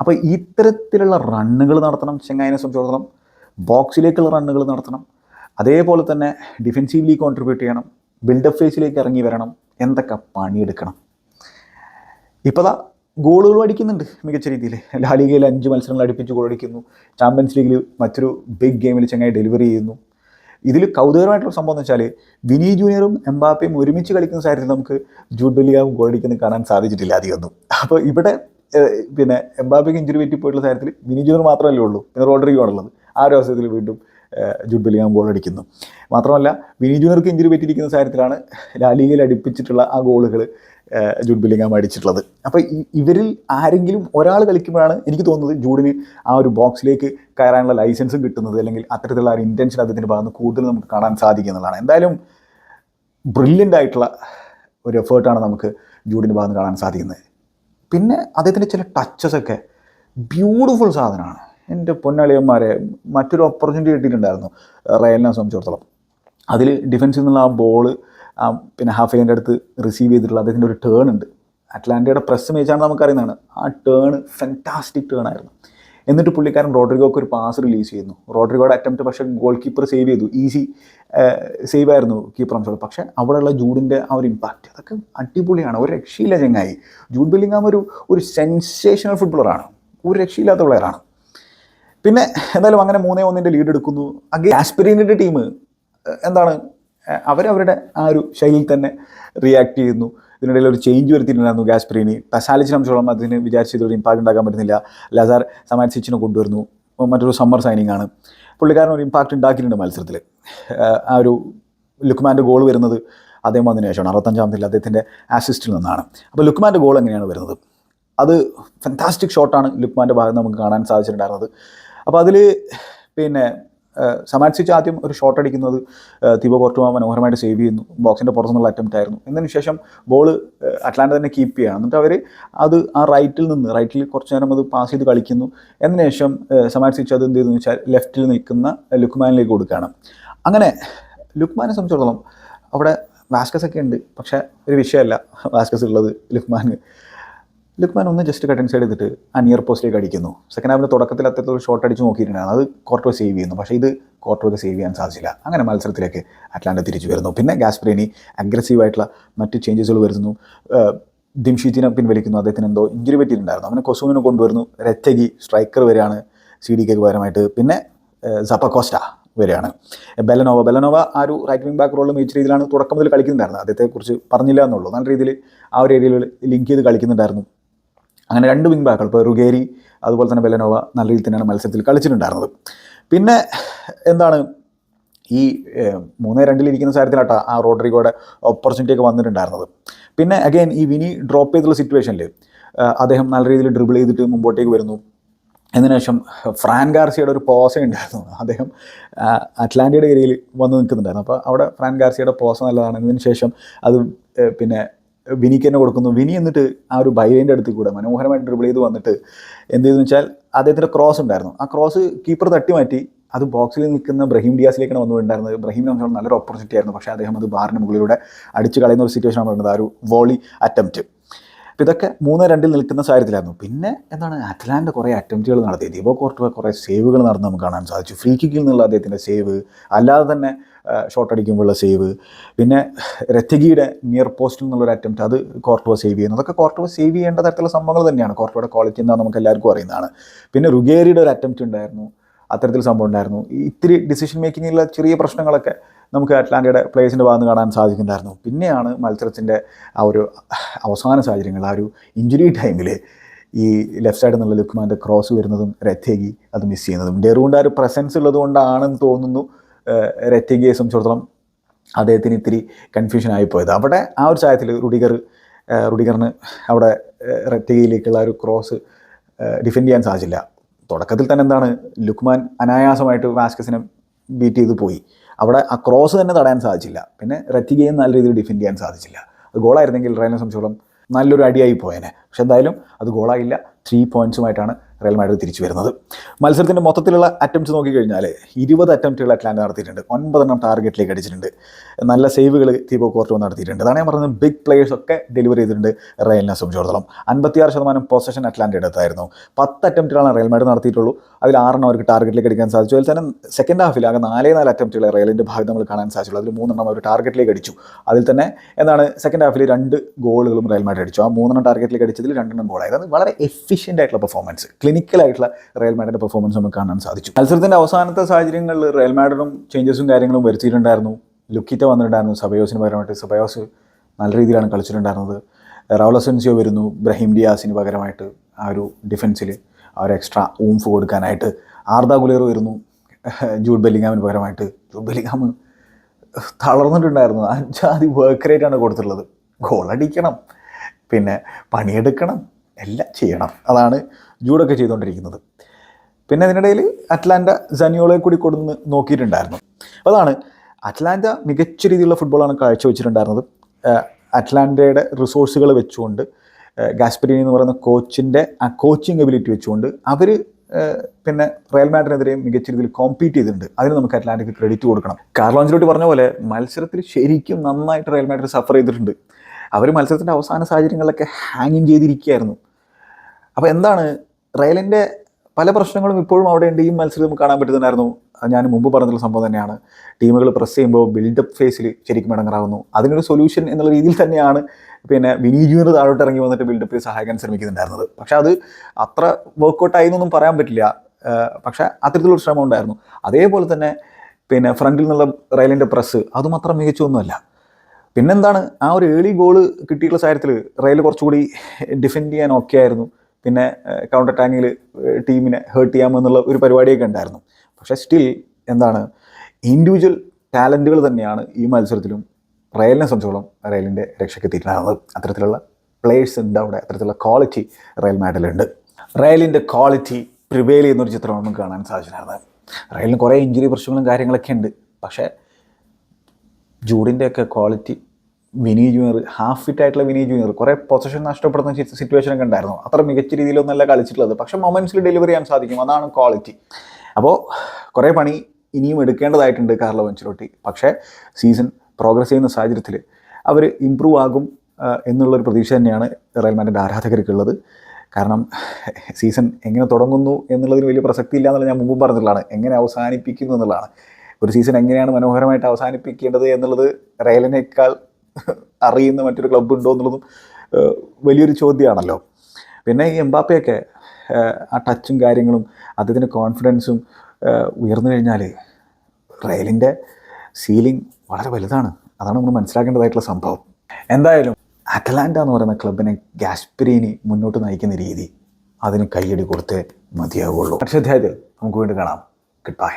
അപ്പോൾ ഇത്തരത്തിലുള്ള റണ്ണുകൾ നടത്തണം ചെങ്ങായിനെ സംബന്ധിച്ചിടത്തോളം. ബോക്സിലേക്കുള്ള റണ്ണുകൾ നടത്തണം. അതേപോലെ തന്നെ ഡിഫെൻസീവ്ലി കോൺട്രിബ്യൂട്ട് ചെയ്യണം. ബിൽഡപ്പ് ഫേസിലേക്ക് ഇറങ്ങി വരണം. എന്തൊക്കെ പണിയെടുക്കണം. ഇപ്പോൾ ദാ ഗോളുകൾ അടിക്കുന്നുണ്ട് മികച്ച രീതിയിൽ ലാലിഗയിൽ അഞ്ച് മത്സരങ്ങൾ അടുപ്പിച്ച് ഗോൾ അടിക്കുന്നു. ചാമ്പ്യൻസ് ലീഗിൽ മറ്റൊരു ബിഗ് ഗെയിമിൽ ചങ്ങായി ഡെലിവറി ചെയ്യുന്നു. ഇതിൽ കൗതുകരമായിട്ടുള്ള സംഭവം എന്ന് വെച്ചാൽ വിനി ജൂനിയറും എംബാപ്പയും ഒരുമിച്ച് കളിക്കുന്ന സാഹചര്യത്തിൽ നമുക്ക് ജൂഡ് ബെല്ലിയാവും ഗോൾ അടിക്കുന്നത് കാണാൻ സാധിച്ചിട്ടില്ല അധികമൊന്നും. അപ്പോൾ ഇവിടെ പിന്നെ എംബാപ്പയ്ക്ക് ഇഞ്ചുറി പറ്റി പോയിട്ടുള്ള സാഹചര്യത്തിൽ വിനി ജൂനിയർ മാത്രമല്ലേ ഉള്ളൂ. പിന്നെ റോഡ്രിഗോ ആണുള്ളത്. ആ ഒരു അവസരത്തിൽ വീണ്ടും ജുബിലിയാം ഗോൾ അടിക്കുന്നു. മാത്രമല്ല വിനി ജൂനിയർക്ക് ഇഞ്ചുറി പറ്റിയിരിക്കുന്ന സാഹചര്യത്തിലാണ് ലാലിഗയിൽ അടുപ്പിച്ചിട്ടുള്ള ആ ഗോളുകൾ ജൂഡ് അടിച്ചിട്ടുള്ളത്. അപ്പോൾ ഇവരിൽ ആരെങ്കിലും ഒരാൾ കളിക്കുമ്പോഴാണ് എനിക്ക് തോന്നുന്നത് ജൂഡിന് ആ ഒരു ബോക്സിലേക്ക് കയറാനുള്ള ലൈസൻസും കിട്ടുന്നത് അല്ലെങ്കിൽ അത്തരത്തിലുള്ള ഒരു ഇന്റൻഷൻ അദ്ദേഹത്തിന്റെ ഭാഗത്ത് കൂടുതൽ നമുക്ക് കാണാൻ സാധിക്കും എന്നുള്ളതാണ്. എന്തായാലും ബ്രില്യന്റ് ആയിട്ടുള്ള ഒരു എഫേർട്ടാണ് നമുക്ക് ജൂഡിന്റെ ഭാഗത്ത് കാണാൻ സാധിക്കുന്നത്. പിന്നെ അദ്ദേഹത്തിന്റെ ചില ടച്ചസ് ഒക്കെ ബ്യൂട്ടിഫുൾ സാധനമാണ്. എന്റെ പൊന്നാളിയന്മാരെ മറ്റൊരു ഓപ്പർച്യൂണിറ്റി കിട്ടിയിട്ടുണ്ടായിരുന്നു റയലിനെ സംബന്ധിച്ചിടത്തോളം. അതിൽ ഡിഫൻസിൽ നിന്നുള്ള ആ ബോൾ പിന്നെ ഹാഫ് ലൈന്റെ അടുത്ത് റിസീവ് ചെയ്തിട്ടുള്ള അദ്ദേഹത്തിന്റെ ഒരു ടേൺ ഉണ്ട്. അറ്റ്ലാന്റയുടെ പ്രസ് മേച്ചാണ് നമുക്കറിയുന്നതാണ്. ആ ടേൺ ഫെന്റാസ്റ്റിക് ടേൺ ആയിരുന്നു. എന്നിട്ട് പുള്ളിക്കാരൻ റോഡ്രിഗോക്ക് ഒരു പാസ് റിലീസ് ചെയ്യുന്നു. റോഡ്രിഗോയുടെ അറ്റംപ്റ്റ് പക്ഷേ ഗോൾ കീപ്പർ സേവ് ചെയ്തു ഈസി സേവ് ആയിരുന്നു കീപ്പർ അംശം. പക്ഷേ അവിടെയുള്ള ജൂഡിന്റെ ആ ഒരു ഇമ്പാക്റ്റ് അതൊക്കെ അടിപൊളിയാണ്. ഒരു രക്ഷയില്ല ചങ്ങായി. ജൂഡ് ബില്ലിംഗാം ഒരു ഒരു സെൻസേഷണൽ ഫുട്ബോളറാണ് ഒരു രക്ഷയില്ലാത്ത പ്ലെയറാണ് പിന്നെ എന്തായാലും അങ്ങനെ മൂന്നേ ഒന്നിന്റെ ലീഡ് എടുക്കുന്നു. അഗൈൻ ആസ്പിരീനിന്റെ ടീം എന്താണ് അവരവരുടെ ആ ഒരു ശൈലിയിൽ തന്നെ റിയാക്ട് ചെയ്യുന്നു. ഇതിനിടയിൽ ഒരു ചേഞ്ച് വരുത്തിയിട്ടുണ്ടായിരുന്നു ഗാസ്പ്രീനി ടസാലിച്ചിനെ സംബന്ധിച്ചോളം അതിന് വിചാരിച്ചതൊരു ഇമ്പാക്ട് ഉണ്ടാക്കാൻ പറ്റുന്നില്ല. ലസാർ സമാൻസിച്ചിനെ കൊണ്ടുവരുന്നു. മറ്റൊരു സമ്മർ സൈനിങ് ആണ്. പുള്ളിക്കാരൻ ഒരു ഇമ്പാക്റ്റ് ഉണ്ടാക്കിയിട്ടുണ്ട് മത്സരത്തിൽ. ആ ഒരു ലുക്മാന്റെ ഗോൾ വരുന്നത് അദ്ദേഹം വന്നതിന് ശേഷമാണ്. അറുപത്തഞ്ചാമത്തിൽ അദ്ദേഹത്തിന്റെ അസിസ്റ്റിൽ നിന്നാണ്. അപ്പോൾ ലുക്മാന്റെ ഗോൾ എങ്ങനെയാണ് വരുന്നത്? അത് ഫാന്റാസ്റ്റിക് ഷോട്ടാണ് ലുക്മാന്റെ ഭാഗത്ത് നമുക്ക് കാണാൻ സാധിച്ചിട്ടുണ്ടായിരുന്നത്. അപ്പോൾ അതിൽ പിന്നെ സമാൻസിച്ച് ആദ്യം ഒരു ഷോട്ട് അടിക്കുന്നത് തിബോ പോർട്ടുമ മനോഹരമായിട്ട് സേവ് ചെയ്യുന്നു. ബോക്സിന്റെ പുറത്തുനിന്നുള്ള അറ്റംപ്റ്റ് ആയിരുന്നു. എന്നതിന് ശേഷം ബോൾ അറ്റ്ലാന്റ തന്നെ കീപ്പ് ചെയ്യുകയാണ്. എന്നിട്ട് അവർ അത് ആ റൈറ്റിൽ നിന്ന് റൈറ്റിൽ കുറച്ച് നേരം അത് പാസ് ചെയ്ത് കളിക്കുന്നു. എന്നതിന് ശേഷം സമാൻസിച്ച് അത് എന്ത് ചെയ്തു വെച്ചാൽ ലെഫ്റ്റിൽ നിൽക്കുന്ന ലുക്മാനിലേക്ക് കൊടുക്കുകയാണ്. അങ്ങനെ ലുക്മാനെ സംബന്ധിച്ചിടത്തോളം അവിടെ വാസ്കസ് ഒക്കെ ഉണ്ട്. പക്ഷേ ഒരു വിഷയമല്ല വാസ്കസ് ഉള്ളത് ലുക്മാന്. ലുക്മാൻ ഒന്ന് ജസ്റ്റ് കട്ട് സൈഡ് ചെയ്തിട്ട് ആ നിയർ പോസ്റ്റിലേക്ക് അടിക്കുന്നു. സെക്കൻഡ് ഹാഫിന്റെ തുടക്കത്തിൽ അത്തരത്തിൽ ഷോട്ട് അടിച്ച് നോക്കിയിട്ടുണ്ടായിരുന്നു അത് കോർട്ടോ സേവ് ചെയ്യുന്നു. പക്ഷേ ഇത് കോർട്ടോയ്ക്ക് സേവ് ചെയ്യാൻ സാധിച്ചില്ല. അങ്ങനെ മത്സരത്തിലേക്ക് അറ്റ്ലാന്റ തിരിച്ചു വരുന്നു. പിന്നെ ഗാസ്പ്രേനി അഗ്രസീവായിട്ടുള്ള മറ്റ് ചേഞ്ചസുകൾ വരുന്നു. ദിംഷീത്തിനെ പിൻവലിക്കുന്നു. അദ്ദേഹത്തിന് എന്തോ ഇഞ്ചുറി പറ്റിയിട്ടുണ്ടായിരുന്നു. അങ്ങനെ കൊസൂമിനെ കൊണ്ടുവരുന്നു. രച്ചകി സ്ട്രൈക്കർ വരികയാണ് സി ഡി കെക്ക് പകരമായിട്ട്. പിന്നെ സപ്പക്കോസ്റ്റ വരികയാണ് ബെലനോവ ബെലനോവ ആ ഒരു റൈറ്റ് വിങ് ബാക്ക് റോളിൽ മികച്ച രീതിയിലാണ് തുടക്കം മുതൽ കളിക്കുന്നുണ്ടായിരുന്നത്. അദ്ദേഹത്തെക്കുറിച്ച് പറഞ്ഞില്ല എന്നുള്ളൂ. നല്ല രീതിയിൽ ആ ഒരു ഏരിയയിൽ ലിങ്ക് ചെയ്ത് കളിക്കുന്നുണ്ടായിരുന്നു. അങ്ങനെ രണ്ട് വിങ് ബാക്കുകൾ ഇപ്പോൾ റുഗേരി അതുപോലെ തന്നെ ബെലനോവ നല്ല രീതിയിൽ തന്നെയാണ് മത്സരത്തിൽ കളിച്ചിട്ടുണ്ടായിരുന്നത്. പിന്നെ എന്താണ് ഈ മൂന്ന് രണ്ടിലിരിക്കുന്ന സാരത്തിലാട്ടാ ആ റോഡ്രിഗോയുടെ ഓപ്പർച്യൂണിറ്റി ഒക്കെ വന്നിട്ടുണ്ടായിരുന്നത്. പിന്നെ അഗെയിൻ ഈ വിനി ഡ്രോപ്പ് ചെയ്തുള്ള സിറ്റുവേഷനിൽ അദ്ദേഹം നല്ല രീതിയിൽ ഡ്രിബിൾ ചെയ്തിട്ട് മുമ്പോട്ടേക്ക് വരുന്നു. അതിനുശേഷം ശേഷം ഫ്രാൻ ഗാർസിയുടെ ഒരു പോസ ഉണ്ടായിരുന്നു. അദ്ദേഹം അറ്റ്ലാന്റിയുടെ ഏരിയയിൽ വന്ന് നിൽക്കുന്നുണ്ടായിരുന്നു. അപ്പോൾ അവിടെ ഫ്രാൻ ഗാർസിയുടെ പോസ നല്ലതാണ്. അതിനുശേഷം ശേഷം അത് പിന്നെ വിനിക്ക് തന്നെ കൊടുക്കുന്നു. വിനി എന്നിട്ട് ആ ഒരു ബൈലേന്റെ അടുത്ത് കൂടെ മനോഹരമായിട്ട് ഡ്രിബിൾ ചെയ്ത് വന്നിട്ട് എന്ത് ചെയ്തെന്ന് വെച്ചാൽ അദ്ദേഹത്തിന്റെ ക്രോസ് ഉണ്ടായിരുന്നു. ആ ക്രോസ് കീപ്പർ തട്ടി മാറ്റി അത് ബോക്സിൽ നിൽക്കുന്ന ബ്രഹീം ഡിയാസിലേക്കാണ് വന്നുകൊണ്ടായിരുന്നത് ബ്രഹീം നമ്മൾ നല്ലൊരു ഓപ്പർച്യൂണിറ്റി ആയിരുന്നു. പക്ഷേ അദ്ദേഹം അത് ബാറിന് മുകളിലൂടെ അടിച്ചു കളയുന്ന ഒരു സിറ്റുവേഷൻ ആണ് ആ ഒരു വോളി അറ്റംപ്റ്റ് അപ്പോൾ ഇതൊക്കെ മൂന്ന് രണ്ടിൽ നിൽക്കുന്ന സാഹചര്യത്തിലായിരുന്നു. പിന്നെ എന്താണ്? അറ്റ്ലാന്റെ കുറേ അറ്റംപ്റ്റുകൾ നടത്തി. ദീപോ കോർട്ടുവ കുറേ സേവുകൾ നടന്ന് നമുക്ക് കാണാൻ സാധിച്ചു. ഫ്രീ കിക്കിൽ നിന്നുള്ള അദ്ദേഹത്തിന്റെ സേവ് അല്ലാതെ തന്നെ ഷോട്ട് അടിക്കുമ്പോഴുള്ള സേവ് പിന്നെ രഥഗിയുടെ നിയർ പോസ്റ്റിൽ നിന്നുള്ളൊരു അറ്റംപ്റ്റ് അത് കോർട്ടുവ സേവ് ചെയ്യുന്നു. അതൊക്കെ കോർട്ടുവ സേവ് ചെയ്യേണ്ട തരത്തിലുള്ള സംഭവങ്ങൾ തന്നെയാണ്. കോർട്ടുവയുടെ ക്വാളിറ്റി എന്താണെന്ന് നമുക്ക് എല്ലാവർക്കും അറിയുന്നതാണ്. പിന്നെ റുഗേരിയുടെ ഒരു അറ്റംപ്റ്റ് ഉണ്ടായിരുന്നു. അത്തരത്തിൽ സംഭവം ഉണ്ടായിരുന്നു. ഇത്തിരി ഡിസിഷൻ മേക്കിങ്ങിലുള്ള ചെറിയ പ്രശ്നങ്ങളൊക്കെ നമുക്ക് അറ്റ്ലാന്റയുടെ പ്ലേസിന്റെ ഭാഗത്ത് കാണാൻ സാധിക്കുന്നുണ്ടായിരുന്നു. പിന്നെയാണ് മത്സരത്തിന്റെ ആ ഒരു അവസാന സാഹചര്യങ്ങൾ. ആ ഒരു ഇഞ്ചുറി ടൈമിൽ ഈ ലെഫ്റ്റ് സൈഡിൽ നിന്നുള്ള ലുക്മാന്റെ ക്രോസ് വരുന്നതും രഥേഗി അത് മിസ് ചെയ്യുന്നതും. ഡെറൂണ്ട് ആ ഒരു പ്രസൻസ് ഉള്ളത് കൊണ്ടാണെന്ന് തോന്നുന്നു രഥേഗിയെ സംബന്ധിച്ചിടത്തോളം അദ്ദേഹത്തിന് ഇത്തിരി കൺഫ്യൂഷൻ ആയിപ്പോയത് അവിടെ ആ ഒരു സാഹചര്യത്തിൽ റുഡിഗർ റുഡിഗറിന് അവിടെ റെറ്റഗിയിലേക്കുള്ള ഒരു ക്രോസ് ഡിഫെൻഡ് ചെയ്യാൻ സാധിച്ചില്ല. തുടക്കത്തിൽ തന്നെ എന്താണ് ലുക്മാൻ അനായാസമായിട്ട് വാസ്കസിനെ ബീറ്റ് ചെയ്ത് പോയി. അവിടെ ആ ക്രോസ് തന്നെ തടയാൻ സാധിച്ചില്ല. പിന്നെ റെറ്റിഗയും നല്ല രീതിയിൽ ഡിഫെൻഡ് ചെയ്യാൻ സാധിച്ചില്ല. അത് ഗോളായിരുന്നെങ്കിൽ റയലിനെ സംബന്ധിച്ചോളം നല്ലൊരു അടിയായി പോയേനെ. പക്ഷെ എന്തായാലും അത് ഗോളായില്ല ത്രീ പോയിൻസുമായിട്ടാണ് റയൽ മാഡ്രിഡ് തിരിച്ചു വരുന്നത്. മത്സരത്തിന്റെ മൊത്തത്തിലുള്ള അറ്റംപ്റ്റ്സ് നോക്കിക്കഴിഞ്ഞാൽ ഇരുപത് അറ്റംപ്റ്റുകൾ അറ്റ്ലാന്റ് നടത്തിയിട്ടുണ്ട്. ഒൻപതെണ്ണം ടാർഗറ്റിലേക്ക് അടിച്ചിട്ടുണ്ട്. നല്ല സേവുകൾ തീപോ കോർട്ടോ നടത്തിയിട്ടുണ്ട്. അതാണ് ഞാൻ പറഞ്ഞത് ബിഗ് പ്ലേയേഴ്സ് ഒക്കെ ഡെലിവറി ചെയ്തിട്ടുണ്ട് റയലിനെ സംബന്ധിച്ചിടത്തോളം അൻപത്തിയാറ് ശതമാനം പൊസഷൻ അറ്റ്ലാൻഡ് എടുത്തായിരുന്നു പത്ത് അറ്റംപ്റ്റുകളാണ് റയൽ മാഡ്രിഡ് നടത്തിയിട്ടുള്ളൂ. അതിൽ ആറെണ്ണം അവർക്ക് ടാർഗറ്റിലേക്ക് അടിക്കാൻ സാധിച്ചു. അതിൽ തന്നെ സെക്കൻഡ് ഹാഫിൽ ആകെ നാലേ നാല് അറ്റംപ്റ്റുകൾ റയലിന്റെ ഭാഗം നമ്മൾ കാണാൻ സാധിച്ചുള്ളൂ അതിൽ മൂന്നെണ്ണം അവർ ടാർഗറ്റിലേക്ക് അടിച്ചു. അതിൽ തന്നെ എന്താണ് സെക്കൻഡ് ഹാഫിൽ രണ്ട് ഗോളുകളും റയൽ മാഡ്രിഡ് അടിച്ചു. ആ മൂന്നെണ്ണം ടാർഗറ്റിലേക്ക് അടിച്ചതിൽ രണ്ടെണ്ണം ഗോളായത് അത് വളരെ എഫിഷ്യന്റ് ആയിട്ടുള്ള പെർഫോമൻസ് ക്ലിനിക്കൽ ആയിട്ടുള്ള റയൽ മാഡിന്റെ പെർഫോമൻസ് നമുക്ക് കാണാൻ സാധിച്ചു. മത്സരത്തിന്റെ അവസാനത്തെ സാഹചര്യങ്ങളിൽ റയൽ മാഡിനും ചേഞ്ചസും കാര്യങ്ങളും വരുത്തിയിട്ടുണ്ടായിരുന്നു. ലുക്കിറ്റ വന്നിട്ടുണ്ടായിരുന്നു. സബയോസിന് പകരമായിട്ട് സബയോസ് നല്ല രീതിയിലാണ് കളിച്ചിട്ടുണ്ടായിരുന്നത്. റൗൾ അസൻസിയോ വരുന്നു. ബ്രഹീം ഡിയാസിന് പകരമായിട്ട് ആ ഒരു ഡിഫൻസിൽ ആ ഒരു എക്സ്ട്രാ ഊംഫ് കൊടുക്കാനായിട്ട് ആർദ ഗുലേർ വരുന്നു. ജൂഡ് ബെല്ലിങ്ങാമിന് പകരമായിട്ട്. ജൂഡ് ബെല്ലിങ്ങാം തളർന്നിട്ടുണ്ടായിരുന്നു. അഞ്ചാതി വർക്ക് റേറ്റ് ആണ് കൊടുത്തിട്ടുള്ളത്. ഗോളടിക്കണം പിന്നെ പണിയെടുക്കണം എല്ലാം ചെയ്യണം. അതാണ് ജൂഡൊക്കെ ചെയ്തുകൊണ്ടിരിക്കുന്നത്. പിന്നെ അതിനിടയിൽ അറ്റ്ലാന്റ സനിയോളെ കൂടി കൊടുന്ന് നോക്കിയിട്ടുണ്ടായിരുന്നു. അതാണ് അറ്റ്ലാന്റ മികച്ച രീതിയിലുള്ള ഫുട്ബോളാണ് കാഴ്ചവെച്ചിട്ടുണ്ടായിരുന്നത്. അറ്റ്ലാന്റയുടെ റിസോഴ്സുകൾ വെച്ചുകൊണ്ട് ഗാസ്പെരിനി എന്ന് പറയുന്ന കോച്ചിന്റെ ആ കോച്ചിങ് എബിലിറ്റി വെച്ചുകൊണ്ട് അവർ പിന്നെ റയൽ മാഡ്രിനെതിരെ മികച്ച രീതിയിൽ കോമ്പീറ്റ് ചെയ്തിട്ടുണ്ട്. അതിന് നമുക്ക് അറ്റ്ലാന്റിക്ക് ക്രെഡിറ്റ് കൊടുക്കണം. കാർലോഞ്ചിലോട്ട് പറഞ്ഞ പോലെ മത്സരത്തിൽ ശരിക്കും നന്നായിട്ട് റയൽ മാഡ്രിഡ് സഫർ ചെയ്തിട്ടുണ്ട്. അവർ മത്സരത്തിന്റെ അവസാന സാഹചര്യങ്ങളിലൊക്കെ ഹാങ്ങിങ് ചെയ്തിരിക്കുകയായിരുന്നു. അപ്പോൾ എന്താണ് റയലിന്റെ പല പ്രശ്നങ്ങളും ഇപ്പോഴും അവിടെ ഉണ്ട് ഈ മത്സരം നമുക്ക് കാണാൻ പറ്റുന്നുണ്ടായിരുന്നു ഞാൻ മുമ്പ് പറഞ്ഞിട്ടുള്ള സംഭവം തന്നെയാണ്. ടീമുകൾ പ്രസ് ചെയ്യുമ്പോൾ ബിൽഡപ്പ് ഫേസിൽ ശരിക്കും ഇടങ്ങറാവുന്നു. അതിനൊരു സൊല്യൂഷൻ എന്നുള്ള രീതിയിൽ തന്നെയാണ് പിന്നെ വിനീ ജൂനിയർ താഴോട്ട് ഇറങ്ങി വന്നിട്ട് ബിൽഡപ്പിൽ സഹായിക്കാൻ ശ്രമിക്കുന്നുണ്ടായിരുന്നത്. പക്ഷെ അത് അത്ര വർക്കൗട്ടായി എന്നൊന്നും പറയാൻ പറ്റില്ല. പക്ഷേ അത്തരത്തിലുള്ള ശ്രമം ഉണ്ടായിരുന്നു. അതേപോലെ തന്നെ പിന്നെ ഫ്രണ്ടിൽ നിന്നുള്ള റയലിന്റെ പ്രസ് അതും അത്ര മികച്ചൊന്നുമല്ല പിന്നെന്താണ്? ആ ഒരു ഏളി ഗോൾ കിട്ടിയിട്ടുള്ള സാഹചര്യത്തിൽ റയൽ കുറച്ചുകൂടി ഡിഫെൻഡ് ചെയ്യാൻ ഓക്കെ ആയിരുന്നു. പിന്നെ കൗണ്ടർ അറ്റാക്കിൽ ടീമിനെ ഹേർട്ട് ചെയ്യാമെന്നുള്ള ഒരു പരിപാടിയൊക്കെ ഉണ്ടായിരുന്നു. പക്ഷേ സ്റ്റിൽ എന്താണ്? ഇൻഡിവിജ്വൽ ടാലന്റുകൾ തന്നെയാണ് ഈ മത്സരത്തിലും റയലിനെ സംബന്ധിച്ചോളം റയലിന്റെ രക്ഷയ്ക്ക് എത്തിയിട്ടുണ്ടായിരുന്നത്. അത്തരത്തിലുള്ള പ്ലേയേഴ്സ് ഉണ്ട് അവിടെ. അത്തരത്തിലുള്ള ക്വാളിറ്റി റയൽ മാഡിലുണ്ട് റയലിന്റെ ക്വാളിറ്റി പ്രിവെയിൽ ചെയ്യുന്നൊരു ചിത്രമാണ് നമുക്ക് കാണാൻ സാധിച്ചിട്ടുണ്ടായിരുന്നത്. റയലിന് കുറേ ഇഞ്ചുറി പ്രശ്നങ്ങളും കാര്യങ്ങളൊക്കെ ഉണ്ട്. പക്ഷേ ജൂഡിന്റെയൊക്കെ quality Vini Junior half fit ആയിട്ടുള്ള വിനി ജൂനിയർ കുറേ പൊസിഷൻ നഷ്ടപ്പെടുന്ന സിറ്റുവേഷൻ ഒക്കെ ഉണ്ടായിരുന്നു. അത്ര മികച്ച രീതിയിലൊന്നല്ല കളിച്ചിട്ടുള്ളത്. പക്ഷേ മൊമെന്റ്സിൽ ഡെലിവറി ചെയ്യാൻ സാധിക്കും. അതാണ് ക്വാളിറ്റി. അപ്പോൾ കുറേ പണി ഇനിയും എടുക്കേണ്ടതായിട്ടുണ്ട് കാർലോ വെഞ്ചിലോട്ടി പക്ഷേ സീസൺ പ്രോഗ്രസ് ചെയ്യുന്ന സാഹചര്യത്തിൽ അവർ ഇമ്പ്രൂവ് ആകും എന്നുള്ളൊരു പ്രതീക്ഷ തന്നെയാണ് റയൽ ആരാധകർക്കുള്ളത്. കാരണം സീസൺ എങ്ങനെ തുടങ്ങുന്നു എന്നുള്ളതിന് വലിയ പ്രസക്തി ഇല്ല എന്നുള്ള ഞാൻ മുമ്പും പറഞ്ഞിട്ടുള്ളതാണ്. എങ്ങനെ അവസാനിപ്പിക്കുന്നു എന്നുള്ളതാണ്. ഒരു സീസൺ എങ്ങനെയാണ് മനോഹരമായിട്ട് അവസാനിപ്പിക്കേണ്ടത് എന്നുള്ളത് റയലിനേക്കാൾ (laughs) അറിയുന്ന മറ്റൊരു ക്ലബ്ബ് ഉണ്ടോ എന്നുള്ളതും വലിയൊരു ചോദ്യമാണല്ലോ. പിന്നെ ഈ എംബാപ്പയൊക്കെ ആ ടച്ചും കാര്യങ്ങളും അദ്ദേഹത്തിന്റെ കോൺഫിഡൻസും ഉയർന്നു കഴിഞ്ഞാൽ റയലിന്റെ സീലിംഗ് വളരെ വലുതാണ്. അതാണ് നമ്മൾ മനസ്സിലാക്കേണ്ടതായിട്ടുള്ള സംഭവം. എന്തായാലും അറ്റലാന്റ എന്ന് പറയുന്ന ക്ലബിനെ ഗാസ്പെരീനി മുന്നോട്ട് നയിക്കുന്ന രീതി അതിന് കൈയടി കൊടുത്തേ മതിയാവുള്ളൂ. പക്ഷേ അധ്യായത്തിൽ നമുക്ക് വീണ്ടും കാണാം. Good bye